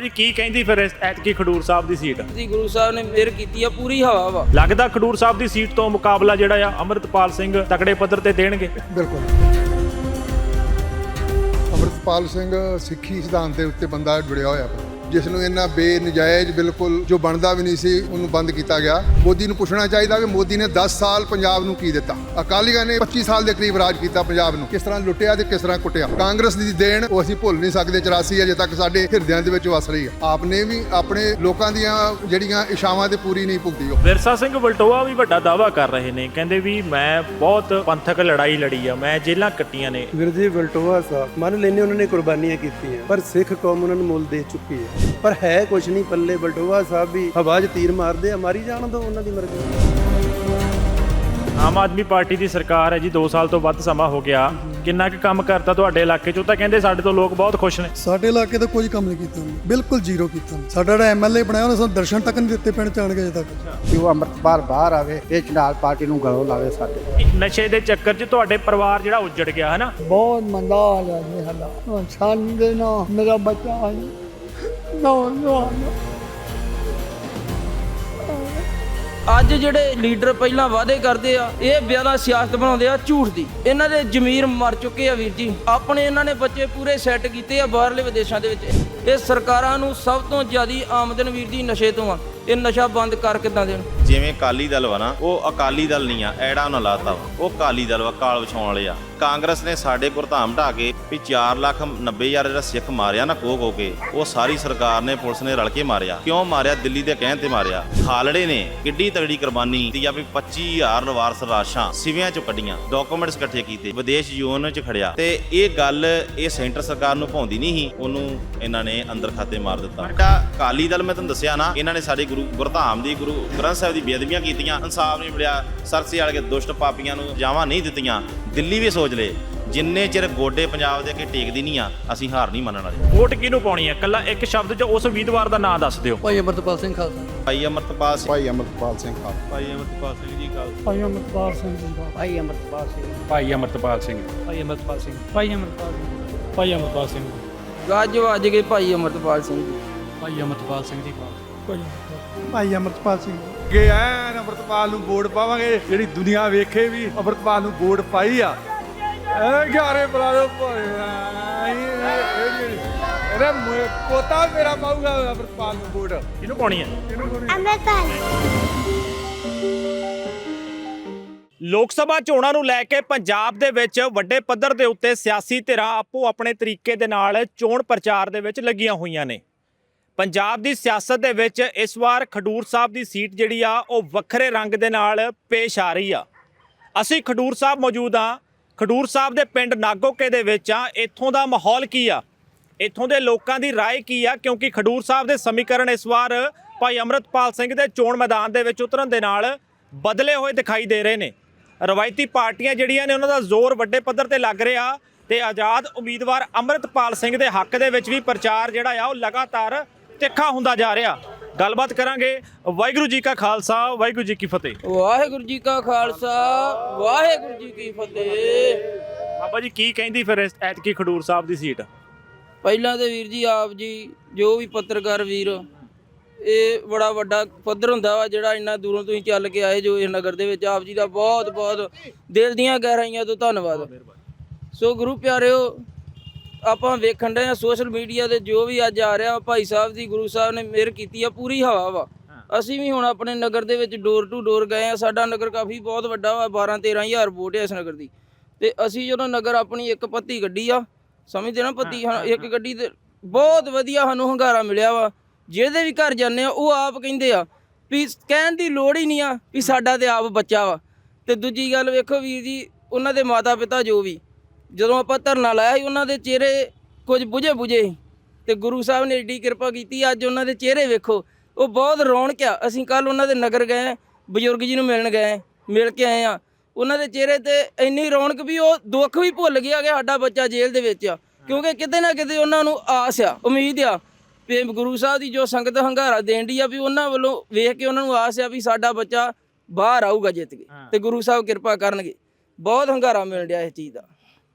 ਬਾਬਾ ਜੀ ਕੀ ਕਹਿੰਦੀ ਫਿਰ ਇਸ ਐਤਕੀ ਖਡੂਰ ਸਾਹਿਬ ਦੀ ਸੀਟ? ਜੀ ਗੁਰੂ ਸਾਹਿਬ ਨੇ ਮਿਹਰ ਕੀਤੀ ਆ ਪੂਰੀ ਹਵਾ ਵਾ। ਲੱਗਦਾ ਖਡੂਰ ਸਾਹਿਬ ਦੀ ਸੀਟ ਤੋਂ ਮੁਕਾਬਲਾ ਜਿਹੜਾ ਆ ਅਮਰਤਪਾਲ ਸਿੰਘ ਤਕੜੇ ਪੱਧਰ ਤੇ ਦੇਣਗੇ? ਬਿਲਕੁਲ। ਅਮਰਤਪਾਲ ਸਿੰਘ ਸਿੱਖੀ ਸਿਧਾਂਤ ਦੇ ਉੱਤੇ ਬੰਦਾ ਜੁੜਿਆ ਹੋਇਆ ਜਿਸ ਨੂੰ ਇਹਨਾਂ ਬੇਨਜਾਇਜ਼ ਬਿਲਕੁਲ ਜੋ ਬਣਦਾ ਵੀ ਨਹੀਂ ਸੀ ਉਹਨੂੰ ਬੰਦ ਕੀਤਾ ਗਿਆ। ਮੋਦੀ ਨੂੰ ਪੁੱਛਣਾ ਚਾਹੀਦਾ ਕਿ ਮੋਦੀ ਨੇ 10 ਸਾਲ ਪੰਜਾਬ ਨੂੰ ਕੀ ਦਿੱਤਾ? ਅਕਾਲੀਆਂ ਨੇ 25 ਸਾਲ ਦੇ ਕਰੀਬ ਰਾਜ ਕੀਤਾ ਪੰਜਾਬ ਨੂੰ। ਕਿਸ ਤਰ੍ਹਾਂ ਲੁੱਟਿਆ ਤੇ ਕਿਸ ਤਰ੍ਹਾਂ ਕੁੱਟਿਆ? ਕਾਂਗਰਸ ਦੀ ਦੇਣ ਉਹ ਅਸੀਂ ਭੁੱਲ ਨਹੀਂ ਸਕਦੇ 84 ਅਜੇ ਤੱਕ ਸਾਡੇ ਹਿਰਦਿਆਂ ਦੇ ਵਿੱਚ ਵਸ ਰਹੀ ਹੈ। ਆਪਨੇ ਵੀ ਆਪਣੇ ਲੋਕਾਂ ਦੀਆਂ ਜਿਹੜੀਆਂ ਇਸ਼ਾਵਾਂ ਤੇ ਪੂਰੀ ਨਹੀਂ ਭੁਗਤੀ ਉਹ। ਵਿਰਸਾ ਸਿੰਘ ਵਲਟੋਆ ਵੀ ਵੱਡਾ ਦਾਵਾ ਕਰ ਰਹੇ ਨੇ। ਕਹਿੰਦੇ ਵੀ ਮੈਂ ਬਹੁਤ ਪੰਥਕ ਲੜਾਈ ਲੜੀ ਆ ਮੈਂ ਜੇਲਾਂ ਕੱਟੀਆਂ ਨੇ। ਵੀਰ ਜੀ ਵਲਟੋਆ ਸਾਹਿਬ ਮੰਨ ਲੈਨੇ ਉਹਨਾਂ ਨੇ ਕੁਰਬਾਨੀਆਂ ਕੀਤੀਆਂ ਪਰ ਸਿੱਖ ਕੌਮ ਉਹਨਾਂ ਨੂੰ ਮੁੱਲ ਦੇ ਚੁੱਕੀ ਹੈ। ਪਰ ਹੈ ਕੁਛ ਨਹੀਂ ਪੱਲੇ ਵਲਟੋਆ ਸਾਹਿਬ ਵੀ ਹਵਾ 'ਚ ਤੀਰ ਮਾਰਦੇ ਆ ਮਾਰੀ ਜਾਣ ਦੋ ਉਹਨਾਂ ਦੀ ਮਰਜ਼ੀ। ਆਮ ਆਦਮੀ ਪਾਰਟੀ ਦੀ ਸਰਕਾਰ ਹੈ ਜੀ 2 ਸਾਲ ਤੋਂ ਵੱਧ ਸਮਾਂ ਹੋ ਗਿਆ। ਕਿੰਨਾ ਕੁ ਕੰਮ ਕਰਤਾ ਤੁਹਾਡੇ ਇਲਾਕੇ 'ਚ? ਉਹ ਤਾਂ ਕਹਿੰਦੇ ਸਾਡੇ ਤੋਂ ਲੋਕ ਬਹੁਤ ਖੁਸ਼ ਨੇ। ਸਾਡੇ ਇਲਾਕੇ ਤਾਂ ਕੋਈ ਕੰਮ ਨਹੀਂ ਕੀਤਾ ਬਿਲਕੁਲ ਜ਼ੀਰੋ ਕੀਤਾ। ਸਾਡਾ ਜਿਹੜਾ ਐਮਐਲਏ ਬਣਾਇਆ ਉਹਨੇ ਸਾਨੂੰ ਦਰਸ਼ਨ ਤੱਕ ਨਹੀਂ ਦਿੱਤੇ ਪਿੰਡ ਚ ਆਣ ਕੇ ਅਜੇ ਤੱਕ। ਕਿ ਉਹ ਅੰਮ੍ਰਿਤਪਾਲ ਬਾਹਰ ਆਵੇ ਇਹ ਚੰਡਾਲ ਪਾਰਟੀ ਨੂੰ ਗਲੋਂ ਲਾਵੇ ਸਾਡੇ। ਨਸ਼ੇ ਦੇ ਚੱਕਰ 'ਚ ਤੁਹਾਡੇ ਪਰਿਵਾਰ ਜਿਹੜਾ ਉੱਜੜ ਗਿਆ ਹੈ ਨਾ ਬਹੁਤ ਮੰਦਾ ਹਾਲ ਹੈ ਜੀ ਹੁਣ ਸਾਨੂੰ ਦੇ ਨਾ ਮੇਰਾ ਬੱਚਾ ਹੈ। ਨਾ ਨਾ ਅੱਜ ਜਿਹੜੇ ਲੀਡਰ ਪਹਿਲਾਂ ਵਾਅਦੇ ਕਰਦੇ ਆ, ਇਹ ਬਿਆਨਾ ਸਿਆਸਤ ਬਣਾਉਂਦੇ ਆ ਝੂਠ ਦੀ। ਇਹਨਾਂ ਦੇ ਜ਼ਮੀਰ ਮਰ ਚੁੱਕੇ ਆ ਵੀਰ ਜੀ। ਆਪਣੇ ਇਹਨਾਂ ਨੇ ਬੱਚੇ ਪੂਰੇ ਸੈੱਟ ਕੀਤੇ ਆ ਬਾਹਰਲੇ ਵਿਦੇਸ਼ਾਂ ਦੇ ਵਿੱਚ। ਇਹ ਸਰਕਾਰਾਂ ਨੂੰ ਸਭ ਤੋਂ ਜ਼ਿਆਦਾ ਆਮਦਨ ਵੀਰ ਜੀ ਨਸ਼ੇ ਤੋਂ ਆ। ਇਹ ਨਸ਼ਾ ਬੰਦ ਕਰ ਕਿੱਦਾਂ ਦੇਣ? ਜਿਵੇਂ ਅਕਾਲੀ ਦਲ ਵਾ ਨਾ, ਉਹ ਅਕਾਲੀ ਦਲ ਨਹੀਂ ਆ, ਐੜਾ ਉਹਨਾਂ ਲਾਤਾ ਵਾ। ਉਹ ਅਕਾਲੀ ਦਲ ਵਾ, ਕਾਲ ਵਿਛਾਉਣ ਵਾਲੇ ਆ। ਕਾਂਗਰਸ ਨੇ ਸਾਡੇ ਗੁਰਧਾਮ ਢਾ ਕੇ ਵੀ 4 ਲੱਖ 90 ਹਜ਼ਾਰ ਜਿਹੜਾ ਸਿੱਖ ਮਾਰਿਆ ਨਾ ਕੋ ਕੋ ਕੇ ਉਹ ਸਾਰੀ ਸਰਕਾਰ ਨੇ, ਪੁਲਿਸ ਨੇ ਰਲ ਕੇ ਮਾਰਿਆ। ਕਿਉਂ ਮਾਰਿਆ? ਦਿੱਲੀ ਦੇ ਕਹਿਣ ਤੇ ਮਾਰਿਆ। ਖਾਲੜੇ ਨੇ ਕਿੱਡੀ ਤਗੜੀ ਕੁਰਬਾਨੀ ਦਿੱਤੀ ਆ ਵੀ 25000 ਲਵਾਰਸ ਰਾਸ਼ਾਂ ਸਿਵਿਆਂ ਚੋਂ ਕੱਢੀਆਂ ਡਾਕੂਮੈਂਟਸ ਇਕੱਠੇ ਕੀਤੇ, ਵਿਦੇਸ਼ ਯੂਨ ਚ ਖੜਿਆ। ਤੇ ਇਹ ਗੱਲ ਇਹ ਸੈਂਟਰ ਸਰਕਾਰ ਨੂੰ ਭਾਉਂਦੀ ਨਹੀਂ ਸੀ, ਉਹਨੂੰ ਇਹਨਾਂ ਨੇ ਅੰਦਰ ਖਾਤੇ ਮਾਰ ਦਿੱਤਾ। ਸਾਡਾ ਅਕਾਲੀ ਦਲ, ਮੈਂ ਤੁਹਾਨੂੰ ਦੱਸਿਆ ਨਾ, ਇਹਨਾਂ ਨੇ ਸਾਡੀ ਗੁਰੂ ਗੁਰਧਾਮ ਦੀ ਗੁਰੂ ਗ੍ਰੰਥ ਸਾਹਿਬ ਦੀ ਬੇਅਦਬੀਆਂ ਕੀਤੀਆਂ ਇਨਸਾਫ ਨਹੀਂ ਮਿਲਿਆ ਸਰਸੇ ਵਾਲੇ ਕੇ ਦੁਸ਼ਟ ਪਾਪੀਆਂ ਨੂੰ ਜਾਵਾਂ ਨਹੀਂ ਦਿੱਤੀਆਂ ਦਿੱਲੀ ਵੀ ਸੋਚ ਲੇ ਜਿੰਨੇ ਚਿਰ ਗੋਡੇ ਪੰਜਾਬ ਦੇ ਅੱਗੇ ਟੇਕਦੀ ਨਹੀਂ ਆ ਅਸੀਂ ਹਾਰ ਨਹੀਂ ਮੰਨਣ ਵਾਲੇ ਵੋਟ ਕਿਹਨੂੰ ਪਾਉਣੀ ਹੈ ਕੱਲਾ ਇੱਕ ਸ਼ਬਦ 'ਚ ਉਸ ਉਮੀਦਵਾਰ ਦਾ ਨਾਂ ਦੱਸ ਦਿਓ ਭਾਈ ਅਮਰਤਪਾਲ ਸਿੰਘ ਖਾਲਸਾ ਭਾਈ ਅਮਰਤਪਾਲ ਸਿੰਘ ਭਾਈ ਅਮਰਤਪਾਲ ਸਿੰਘ ਖਾਲ ਭਾਈ ਅਮਰਤਪਾਲ ਸਿੰਘ ਜੀ ਗੱਲ ਭਾਈ ਅਮਰਤਪਾਲ ਸਿੰਘ ਜੀ ਭਾਈ ਅੰਮ੍ਰਿਤਪਾਲ ਸਿੰਘ ਭਾਈ ਅਮਰਤਪਾਲ ਸਿੰਘ ਭਾਈ ਅਮਰਤਪਾਲ ਸਿੰਘ ਭਾਈ ਅਮਰਤਪਾਲ ਸਿੰਘ ਭਾਈ ਅਮਰਤਪਾਲ ਸਿੰਘ ਗੱਜ ਵੱਜ ਗਏ ਭਾਈ ਅਮਰਤਪਾਲ ਸਿੰਘ ਜੀ ਭਾਈ ਅਮਰਤਪਾਲ ਸਿੰਘ ਜੀ ਭਾਈ ਭਾਈ ਅਮਰਤਪਾਲ ਸਿੰਘ ਅੱਗੇ ਐਨ ਅਮਰਤਪਾਲ ਨੂੰ ਵੋਟ ਪਾਵਾਂਗੇ ਜਿਹੜੀ ਦੁਨੀਆ ਵੇਖੇ ਵੀ ਅਮਰਤਪਾਲ ਨੂੰ ਵੋਟ ਪਾਈ ਆ। ਐ ਘਾਰੇ ਬੁਲਾ ਲਓ ਭਾਈ ਅਰੇ ਮੇ- ਪੋਤਾ ਮੇਰਾ ਪਾਊਗਾ ਅਮਰਤਪਾਲ ਨੂੰ ਵੋਟ। ਕਿਹਨੂੰ ਪਾਉਣੀ ਹੈ? ਲੋਕ ਸਭਾ ਚੋਣਾਂ ਨੂੰ ਲੈ ਕੇ ਪੰਜਾਬ ਦੇ ਵਿੱਚ ਵੱਡੇ ਪੱਧਰ ਦੇ ਉੱਤੇ ਸਿਆਸੀ ਧਿਰਾਂ ਆਪੋ ਆਪਣੇ ਤਰੀਕੇ ਦੇ ਨਾਲ ਚੋਣ ਪ੍ਰਚਾਰ ਦੇ ਵਿੱਚ ਲੱਗੀਆਂ ਹੋਈਆਂ ਨੇ। ਪੰਜਾਬ ਦੀ ਸਿਆਸਤ ਦੇ ਵਿੱਚ ਇਸ ਵਾਰ ਖਡੂਰ ਸਾਹਿਬ ਦੀ ਸੀਟ ਜਿਹੜੀ ਆ ਉਹ ਵੱਖਰੇ ਰੰਗ ਦੇ ਨਾਲ ਪੇਸ਼ ਆ ਰਹੀ ਆ ਅਸੀਂ ਖਡੂਰ ਸਾਹਿਬ ਮੌਜੂਦ ਆ ਖਡੂਰ ਸਾਹਿਬ ਦੇ ਪਿੰਡ ਨਾਗੋਕੇ ਦੇ ਵਿੱਚ ਆ ਇੱਥੋਂ ਦਾ ਮਾਹੌਲ ਕੀ ਆ ਇੱਥੋਂ ਦੇ ਲੋਕਾਂ ਦੀ رائے ਕੀ ਆ ਕਿਉਂਕਿ ਖਡੂਰ ਸਾਹਿਬ ਦੇ ਸਮੀਕਰਨ ਇਸ ਵਾਰ ਭਾਈ ਅਮਰਤਪਾਲ ਸਿੰਘ ਦੇ ਚੋਣ ਮੈਦਾਨ ਦੇ ਵਿੱਚ ਉਤਰਨ ਦੇ ਨਾਲ ਬਦਲੇ ਹੋਏ ਦਿਖਾਈ ਦੇ ਰਹੇ ਨੇ ਰਵਾਇਤੀ ਪਾਰਟੀਆਂ ਜਿਹੜੀਆਂ ਨੇ ਉਹਨਾਂ ਦਾ ਜ਼ੋਰ ਵੱਡੇ ਪੱਧਰ ਤੇ ਲੱਗ ਰਿਹਾ ਤੇ ਆਜ਼ਾਦ ਉਮੀਦਵਾਰ ਅਮਰਤਪਾਲ ਸਿੰਘ ਦੇ ਹੱਕ ਦੇ ਵਿੱਚ ਵੀ ਪ੍ਰਚਾਰ ਜਿਹੜਾ ਆ ਉਹ ਲਗਾਤਾਰ ਤਿੱਖਾ ਹੁੰਦਾ ਜਾ ਰਿਹਾ। ਗੱਲਬਾਤ ਕਰਾਂਗੇ ਵਾਹਿਗੁਰੂ ਜੀ ਕਾ ਖਾਲਸਾ ਵਾਹਿਗੁਰੂ ਜੀ ਕੀ ਫਤਿਹ। ਵਾਹਿਗੁਰੂ ਜੀ ਕਾ ਖਾਲਸਾ ਵਾਹਿਗੁਰੂ ਜੀ ਕੀ ਫਤਿਹ। ਬਾਬਾ ਜੀ ਕੀ ਕਹਿੰਦੀ ਫਿਰ ਇਸ ਐਤਕੀ ਖਡੂਰ ਸਾਹਿਬ ਦੀ ਸੀਟ? ਪਹਿਲਾਂ ਤੇ ਵੀਰ ਜੀ ਆਪ ਜੀ ਜੋ ਵੀ ਪੱਤਰਕਾਰ ਵੀਰ ਇਹ ਬੜਾ ਵੱਡਾ ਪੱਧਰ ਹੁੰਦਾ ਵਾ ਜਿਹੜਾ ਇੰਨਾ ਦੂਰੋਂ ਤੁਸੀਂ ਚੱਲ ਕੇ ਆਏ ਜੋ ਇਸ ਨਗਰ ਦੇ ਵਿੱਚ ਆਪ ਜੀ ਦਾ ਬਹੁਤ ਬਹੁਤ ਦਿਲ ਦੀਆਂ ਗਹਿਰਾਈਆਂ ਤੋਂ ਧੰਨਵਾਦ। ਸੋ ਗੁਰੂ ਪਿਆਰਿਓ ਆਪਾਂ ਵੇਖਣ ਦੇ ਆ ਸੋਸ਼ਲ ਮੀਡੀਆ ਤੇ ਜੋ ਵੀ ਅੱਜ ਆ ਰਿਹਾ ਭਾਈ ਸਾਹਿਬ ਦੀ ਗੁਰੂ ਸਾਹਿਬ ਨੇ ਮਿਹਰ ਕੀਤੀ ਆ ਪੂਰੀ ਹਵਾ ਵਾ। ਅਸੀਂ ਵੀ ਹੁਣ ਆਪਣੇ ਨਗਰ ਦੇ ਵਿੱਚ ਡੋਰ ਟੂ ਡੋਰ ਗਏ ਆ ਸਾਡਾ ਨਗਰ ਕਾਫੀ ਬਹੁਤ ਵੱਡਾ ਵਾ 12 13000 ਵੋਟ ਹੈ ਇਸ ਨਗਰ ਦੀ। ਤੇ ਅਸੀਂ ਜਦੋਂ ਨਗਰ ਆਪਣੀ ਇੱਕ ਪੱਤੀ ਗੱਡੀ ਆ ਸਮਝਦੇ ਨਾ ਪੱਤੀ ਇੱਕ ਗੱਡੀ ਤੇ ਬਹੁਤ ਵਧੀਆ ਸਾਨੂੰ ਹੰਗਾਰਾ ਮਿਲਿਆ ਵਾ। ਜਿਹਦੇ ਵੀ ਘਰ ਜਾਂਦੇ ਆ ਉਹ ਆਪ ਕਹਿੰਦੇ ਆ ਵੀ ਕਹਿਣ ਦੀ ਲੋੜ ਹੀ ਨਹੀਂ ਆ ਵੀ ਸਾਡਾ ਤੇ ਆਪ ਬੱਚਾ ਵਾ। ਤੇ ਦੂਜੀ ਗੱਲ ਵੇਖੋ ਵੀਰ ਜੀ ਉਹਨਾਂ ਦੇ ਮਾਤਾ ਪਿਤਾ ਜੋ ਵੀ ਜਦੋਂ ਆਪਾਂ ਧਰਨਾ ਲਾਇਆ ਸੀ ਉਹਨਾਂ ਦੇ ਚਿਹਰੇ ਕੁਝ ਬੁਝੇ ਬੁਝੇ ਤੇ ਗੁਰੂ ਸਾਹਿਬ ਨੇ ਏਡੀ ਕਿਰਪਾ ਕੀਤੀ ਅੱਜ ਉਹਨਾਂ ਦੇ ਚਿਹਰੇ ਵੇਖੋ ਉਹ ਬਹੁਤ ਰੌਣਕ ਆ। ਅਸੀਂ ਕੱਲ ਉਹਨਾਂ ਦੇ ਨਗਰ ਗਏ ਬਜ਼ੁਰਗ ਜੀ ਨੂੰ ਮਿਲਣ ਗਏ ਮਿਲ ਕੇ ਆਏ ਆ ਉਹਨਾਂ ਦੇ ਚਿਹਰੇ ਤੇ ਇੰਨੀ ਰੌਣਕ ਵੀ ਉਹ ਦੁੱਖ ਵੀ ਭੁੱਲ ਗਿਆ ਕਿ ਸਾਡਾ ਬੱਚਾ ਜੇਲ੍ਹ ਦੇ ਵਿੱਚ ਆ। ਕਿਉਂਕਿ ਕਿਤੇ ਨਾ ਕਿਤੇ ਉਹਨਾਂ ਨੂੰ ਆਸ ਆ ਉਮੀਦ ਆ ਵੀ ਗੁਰੂ ਸਾਹਿਬ ਦੀ ਜੋ ਸੰਗਤ ਹੰਗਾਰਾ ਦੇਣ ਦੀ ਆ ਵੀ ਉਹਨਾਂ ਵੱਲੋਂ ਵੇਖ ਕੇ ਉਹਨਾਂ ਨੂੰ ਆਸ ਆ ਵੀ ਸਾਡਾ ਬੱਚਾ ਬਾਹਰ ਆਊਗਾ ਜਿੱਤ ਕੇ। ਤੇ ਗੁਰੂ ਸਾਹਿਬ ਕਿਰਪਾ ਕਰਨਗੇ। ਬਹੁਤ ਹੰਗਾਰਾ ਮਿਲ ਰਿਹਾ ਇਸ ਚੀਜ਼ ਦਾ।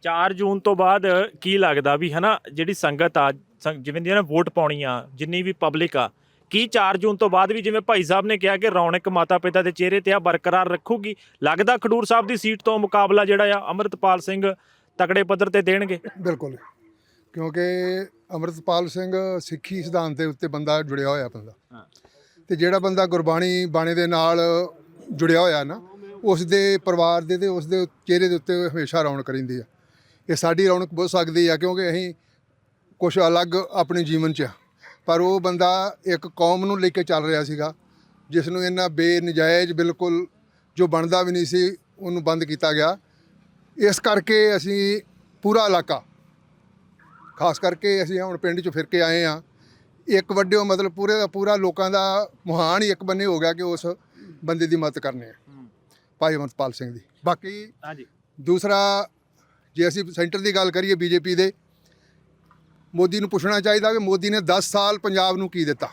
4 ਜੂਨ ਤੋਂ ਬਾਅਦ ਕੀ ਲੱਗਦਾ ਵੀ ਹਨਾ ਜਿਹੜੀ ਸੰਗਤ ਆ ਸੰ- ਜਿਵੇਂ ਦੀ ਨਾ ਵੋਟ ਪਾਉਣੀ ਆ ਜਿੰਨੀ ਵੀ ਪਬਲਿਕ ਆ ਕੀ 4 ਜੂਨ ਤੋਂ ਬਾਅਦ ਵੀ ਜਿਵੇਂ ਭਾਈ ਸਾਹਿਬ ਨੇ ਕਿਹਾ ਕਿ ਰੌਣਕ ਮਾਤਾ ਪਿਤਾ ਦੇ ਚਿਹਰੇ ਤੇ ਆ ਬਰਕਰਾਰ ਰੱਖੂਗੀ ਲੱਗਦਾ ਖਡੂਰ ਸਾਹਿਬ ਦੀ ਸੀਟ ਤੋਂ ਮੁਕਾਬਲਾ ਜਿਹੜਾ ਆ ਅੰਮ੍ਰਿਤਪਾਲ ਸਿੰਘ ਤਕੜੇ ਪੱਧਰ ਤੇ ਦੇਣਗੇ? ਬਿਲਕੁਲ ਕਿਉਂਕਿ ਅਮਰਤਪਾਲ ਸਿੰਘ ਸਿੱਖੀ ਸਿਧਾਂਤ ਦੇ ਉੱਤੇ ਬੰਦਾ ਜੁੜਿਆ ਹੋਇਆ ਬੰਦਾ। ਹਾਂ। ਤੇ ਜਿਹੜਾ ਬੰਦਾ ਗੁਰਬਾਣੀ ਬਾਣੇ ਦੇ ਨਾਲ ਜੁੜਿਆ ਹੋਇਆ ਨਾ ਉਸ ਦੇ ਪਰਿਵਾਰ ਦੇ ਤੇ ਉਸ ਦੇ ਚਿਹਰੇ ਦੇ ਉੱਤੇ ਹਮੇਸ਼ਾ ਰੌਣਕ ਰਹਿੰਦੀ ਆ। ਇਹ ਸਾਡੀ ਰੌਣਕ ਬਹੁਤ ਸਕਦੀ ਆ ਕਿਉਂਕਿ ਅਸੀਂ ਕੁਝ ਅਲੱਗ ਆਪਣੇ ਜੀਵਨ 'ਚ ਪਰ ਉਹ ਬੰਦਾ ਇੱਕ ਕੌਮ ਨੂੰ ਲੈ ਕੇ ਚੱਲ ਰਿਹਾ ਸੀਗਾ ਜਿਸ ਨੂੰ ਇਹਨਾਂ ਬੇਨਜਾਇਜ਼ ਬਿਲਕੁਲ ਜੋ ਬਣਦਾ ਵੀ ਨਹੀਂ ਸੀ ਉਹਨੂੰ ਬੰਦ ਕੀਤਾ ਗਿਆ। ਇਸ ਕਰਕੇ ਅਸੀਂ ਪੂਰਾ ਇਲਾਕਾ ਖਾਸ ਕਰਕੇ ਅਸੀਂ ਹੁਣ ਪਿੰਡ 'ਚ ਫਿਰ ਕੇ ਆਏ ਆ। ਇੱਕ ਵੱਡਿਓ ਮਤਲਬ ਪੂਰੇ ਦਾ ਪੂਰਾ ਲੋਕਾਂ ਦਾ ਮੁਹਾਨ ਹੀ ਇੱਕ ਬੰਨੇ ਹੋ ਗਿਆ ਕਿ ਉਸ ਬੰਦੇ ਦੀ ਮਦਦ ਕਰਨੀ ਹੈ। ਭਾਈ ਅਮਰਪਾਲ ਸਿੰਘ ਦੀ। ਬਾਕੀ ਹਾਂਜੀ। ਦੂਸਰਾ ਜੇ ਅਸੀਂ ਸੈਂਟਰ ਦੀ ਗੱਲ ਕਰੀਏ ਬੀਜੇਪੀ ਦੇ ਮੋਦੀ ਨੂੰ ਪੁੱਛਣਾ ਚਾਹੀਦਾ ਕਿ ਮੋਦੀ ਨੇ 10 ਸਾਲ ਪੰਜਾਬ ਨੂੰ ਕੀ ਦਿੱਤਾ?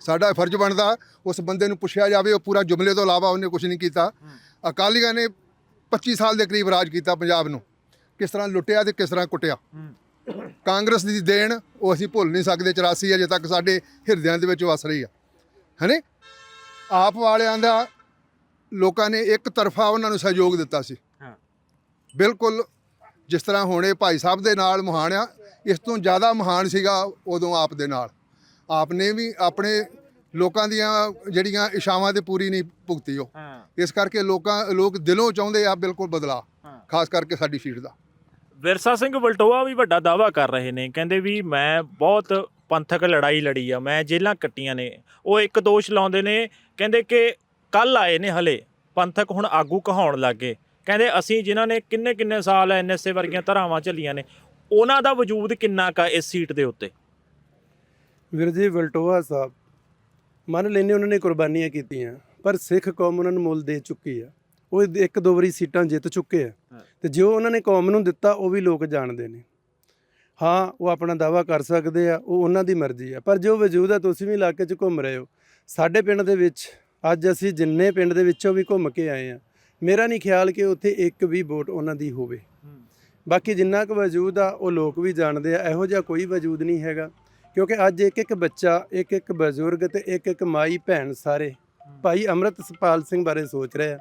ਸਾਡਾ ਫਰਜ਼ ਬਣਦਾ ਉਸ ਬੰਦੇ ਨੂੰ ਪੁੱਛਿਆ ਜਾਵੇ ਉਹ ਪੂਰਾ ਜੁਮਲੇ ਤੋਂ ਇਲਾਵਾ ਉਹਨੇ ਕੁਝ ਨਹੀਂ ਕੀਤਾ। ਅਕਾਲੀਆਂ ਨੇ 25 ਸਾਲ ਦੇ ਕਰੀਬ ਰਾਜ ਕੀਤਾ ਪੰਜਾਬ ਨੂੰ। ਕਿਸ ਤਰ੍ਹਾਂ ਲੁੱਟਿਆ ਤੇ ਕਿਸ ਤਰ੍ਹਾਂ ਕੁੱਟਿਆ? ਕਾਂਗਰਸ ਦੀ ਦੇਣ ਉਹ ਅਸੀਂ ਭੁੱਲ ਨਹੀਂ ਸਕਦੇ 84 ਅਜੇ ਤੱਕ ਸਾਡੇ ਹਿਰਦਿਆਂ ਦੇ ਵਿੱਚ ਵਸ ਰਹੀ ਆ। ਹੈਨੇ? ਆਪ ਵਾਲਿਆਂ ਦਾ ਲੋਕਾਂ ਨੇ ਇੱਕ ਤਰਫਾ ਉਹਨਾਂ ਨੂੰ ਸਹਿਯੋਗ ਦਿੱਤਾ ਸੀ। ਹਾਂ। ਬਿਲਕੁਲ ਜਿਸ ਤਰ੍ਹਾਂ ਹੁਣੇ ਭਾਈ ਸਾਹਿਬ ਦੇ ਨਾਲ ਮਹਾਨ ਆ ਇਸ ਤੋਂ ਜ਼ਿਆਦਾ ਮਹਾਨ ਸੀਗਾ ਉਦੋਂ ਆਪ ਦੇ ਨਾਲ। ਆਪ ਨੇ ਵੀ ਆਪਣੇ ਲੋਕਾਂ ਦੀਆਂ ਜਿਹੜੀਆਂ ਇਸ਼ਾਵਾਂ ਤੇ ਪੂਰੀ ਨਹੀਂ ਭੁਗਤੀ ਉਹ। ਇਸ ਕਰਕੇ ਲੋਕਾਂ ਲੋਕ ਦਿਲੋਂ ਚਾਹੁੰਦੇ ਆ ਬਿਲਕੁਲ ਬਦਲਾ। ਖਾਸ ਕਰਕੇ ਸਾਡੀ ਸੀਟ ਦਾ। ਵਿਰਸਾ ਸਿੰਘ ਵਲਟੋਆ ਵੀ ਵੱਡਾ ਦਾਵਾ ਕਰ ਰਹੇ ਨੇ ਕਹਿੰਦੇ ਵੀ ਮੈਂ ਬਹੁਤ ਪੰਥਕ ਲੜਾਈ ਲੜੀ ਆ ਮੈਂ ਜੇਲਾਂ ਕੱਟੀਆਂ ਨੇ। ਉਹ ਇੱਕ ਦੋਸ਼ ਲਾਉਂਦੇ ਨੇ ਕਹਿੰਦੇ ਕਿ ਕੱਲ ਆਏ ਨੇ ਹਲੇ ਪੰਥਕ ਹੁਣ ਆਗੂ ਕਹਾਉਣ ਲੱਗੇ ਕਹਿੰਦੇ ਅਸੀਂ ਜਿਨ੍ਹਾਂ ਨੇ ਕਿੰਨੇ ਕਿੰਨੇ ਸਾਲ ਐਨਐਸਏ ਵਰਗੀਆਂ ਧਰਾਵਾਂ ਝੱਲੀਆਂ ਨੇ ਉਹਨਾਂ ਦਾ ਵਜੂਦ ਕਿੰਨਾ ਕਾ ਇਸ ਸੀਟ ਦੇ ਉੱਤੇ? ਵੀਰ ਜੀ ਵਲਟੋਆ ਸਾਹਿਬ ਮੰਨ ਲੈਨੇ ਉਹਨਾਂ ਨੇ ਕੁਰਬਾਨੀਆਂ ਕੀਤੀਆਂ ਪਰ ਸਿੱਖ ਕੌਮ ਉਹਨਾਂ ਨੂੰ ਮੁੱਲ ਦੇ ਚੁੱਕੀ ਆ। ਉਹ ਇੱਕ ਦੋ ਵਾਰੀ ਸੀਟਾਂ ਜਿੱਤ ਚੁੱਕੇ ਆ। ਤੇ ਜੋ ਉਹਨਾਂ ਨੇ ਕੌਮ ਨੂੰ ਦਿੱਤਾ ਉਹ ਵੀ ਲੋਕ ਜਾਣਦੇ ਨੇ। ਹਾਂ ਉਹ ਆਪਣਾ ਦਾਵਾ ਕਰ ਸਕਦੇ ਆ ਉਹ ਉਹਨਾਂ ਦੀ ਮਰਜ਼ੀ ਆ। ਪਰ ਜੋ ਵਜੂਦ ਆ ਤੁਸੀਂ ਵੀ ਇਲਾਕੇ 'ਚ ਘੁੰਮ ਰਹੇ ਹੋ। ਸਾਡੇ ਪਿੰਡ ਦੇ ਵਿੱਚ ਅੱਜ ਅਸੀਂ ਜਿੰਨੇ ਪਿੰਡ ਦੇ ਵਿੱਚੋਂ ਵੀ ਘੁੰਮ ਕੇ ਆਏ ਆ ਮੇਰਾ ਨਹੀਂ ਖਿਆਲ ਕਿ ਉੱਥੇ ਇੱਕ ਵੀ ਵੋਟ ਉਹਨਾਂ ਦੀ ਹੋਵੇ। ਬਾਕੀ ਜਿੰਨਾ ਕੁ ਵਜੂਦ ਆ ਉਹ ਲੋਕ ਵੀ ਜਾਣਦੇ ਆ। ਇਹੋ ਜਿਹਾ ਕੋਈ ਵਜੂਦ ਨਹੀਂ ਹੈਗਾ। ਕਿਉਂਕਿ ਅੱਜ ਇੱਕ ਇੱਕ ਬੱਚਾ ਇੱਕ ਇੱਕ ਬਜ਼ੁਰਗ ਤੇ ਇੱਕ ਇੱਕ ਮਾਈ ਭੈਣ ਸਾਰੇ। ਭਾਈ ਅੰਮ੍ਰਿਤਪਾਲ ਸਿੰਘ ਬਾਰੇ ਸੋਚ ਰਹੇ ਆ।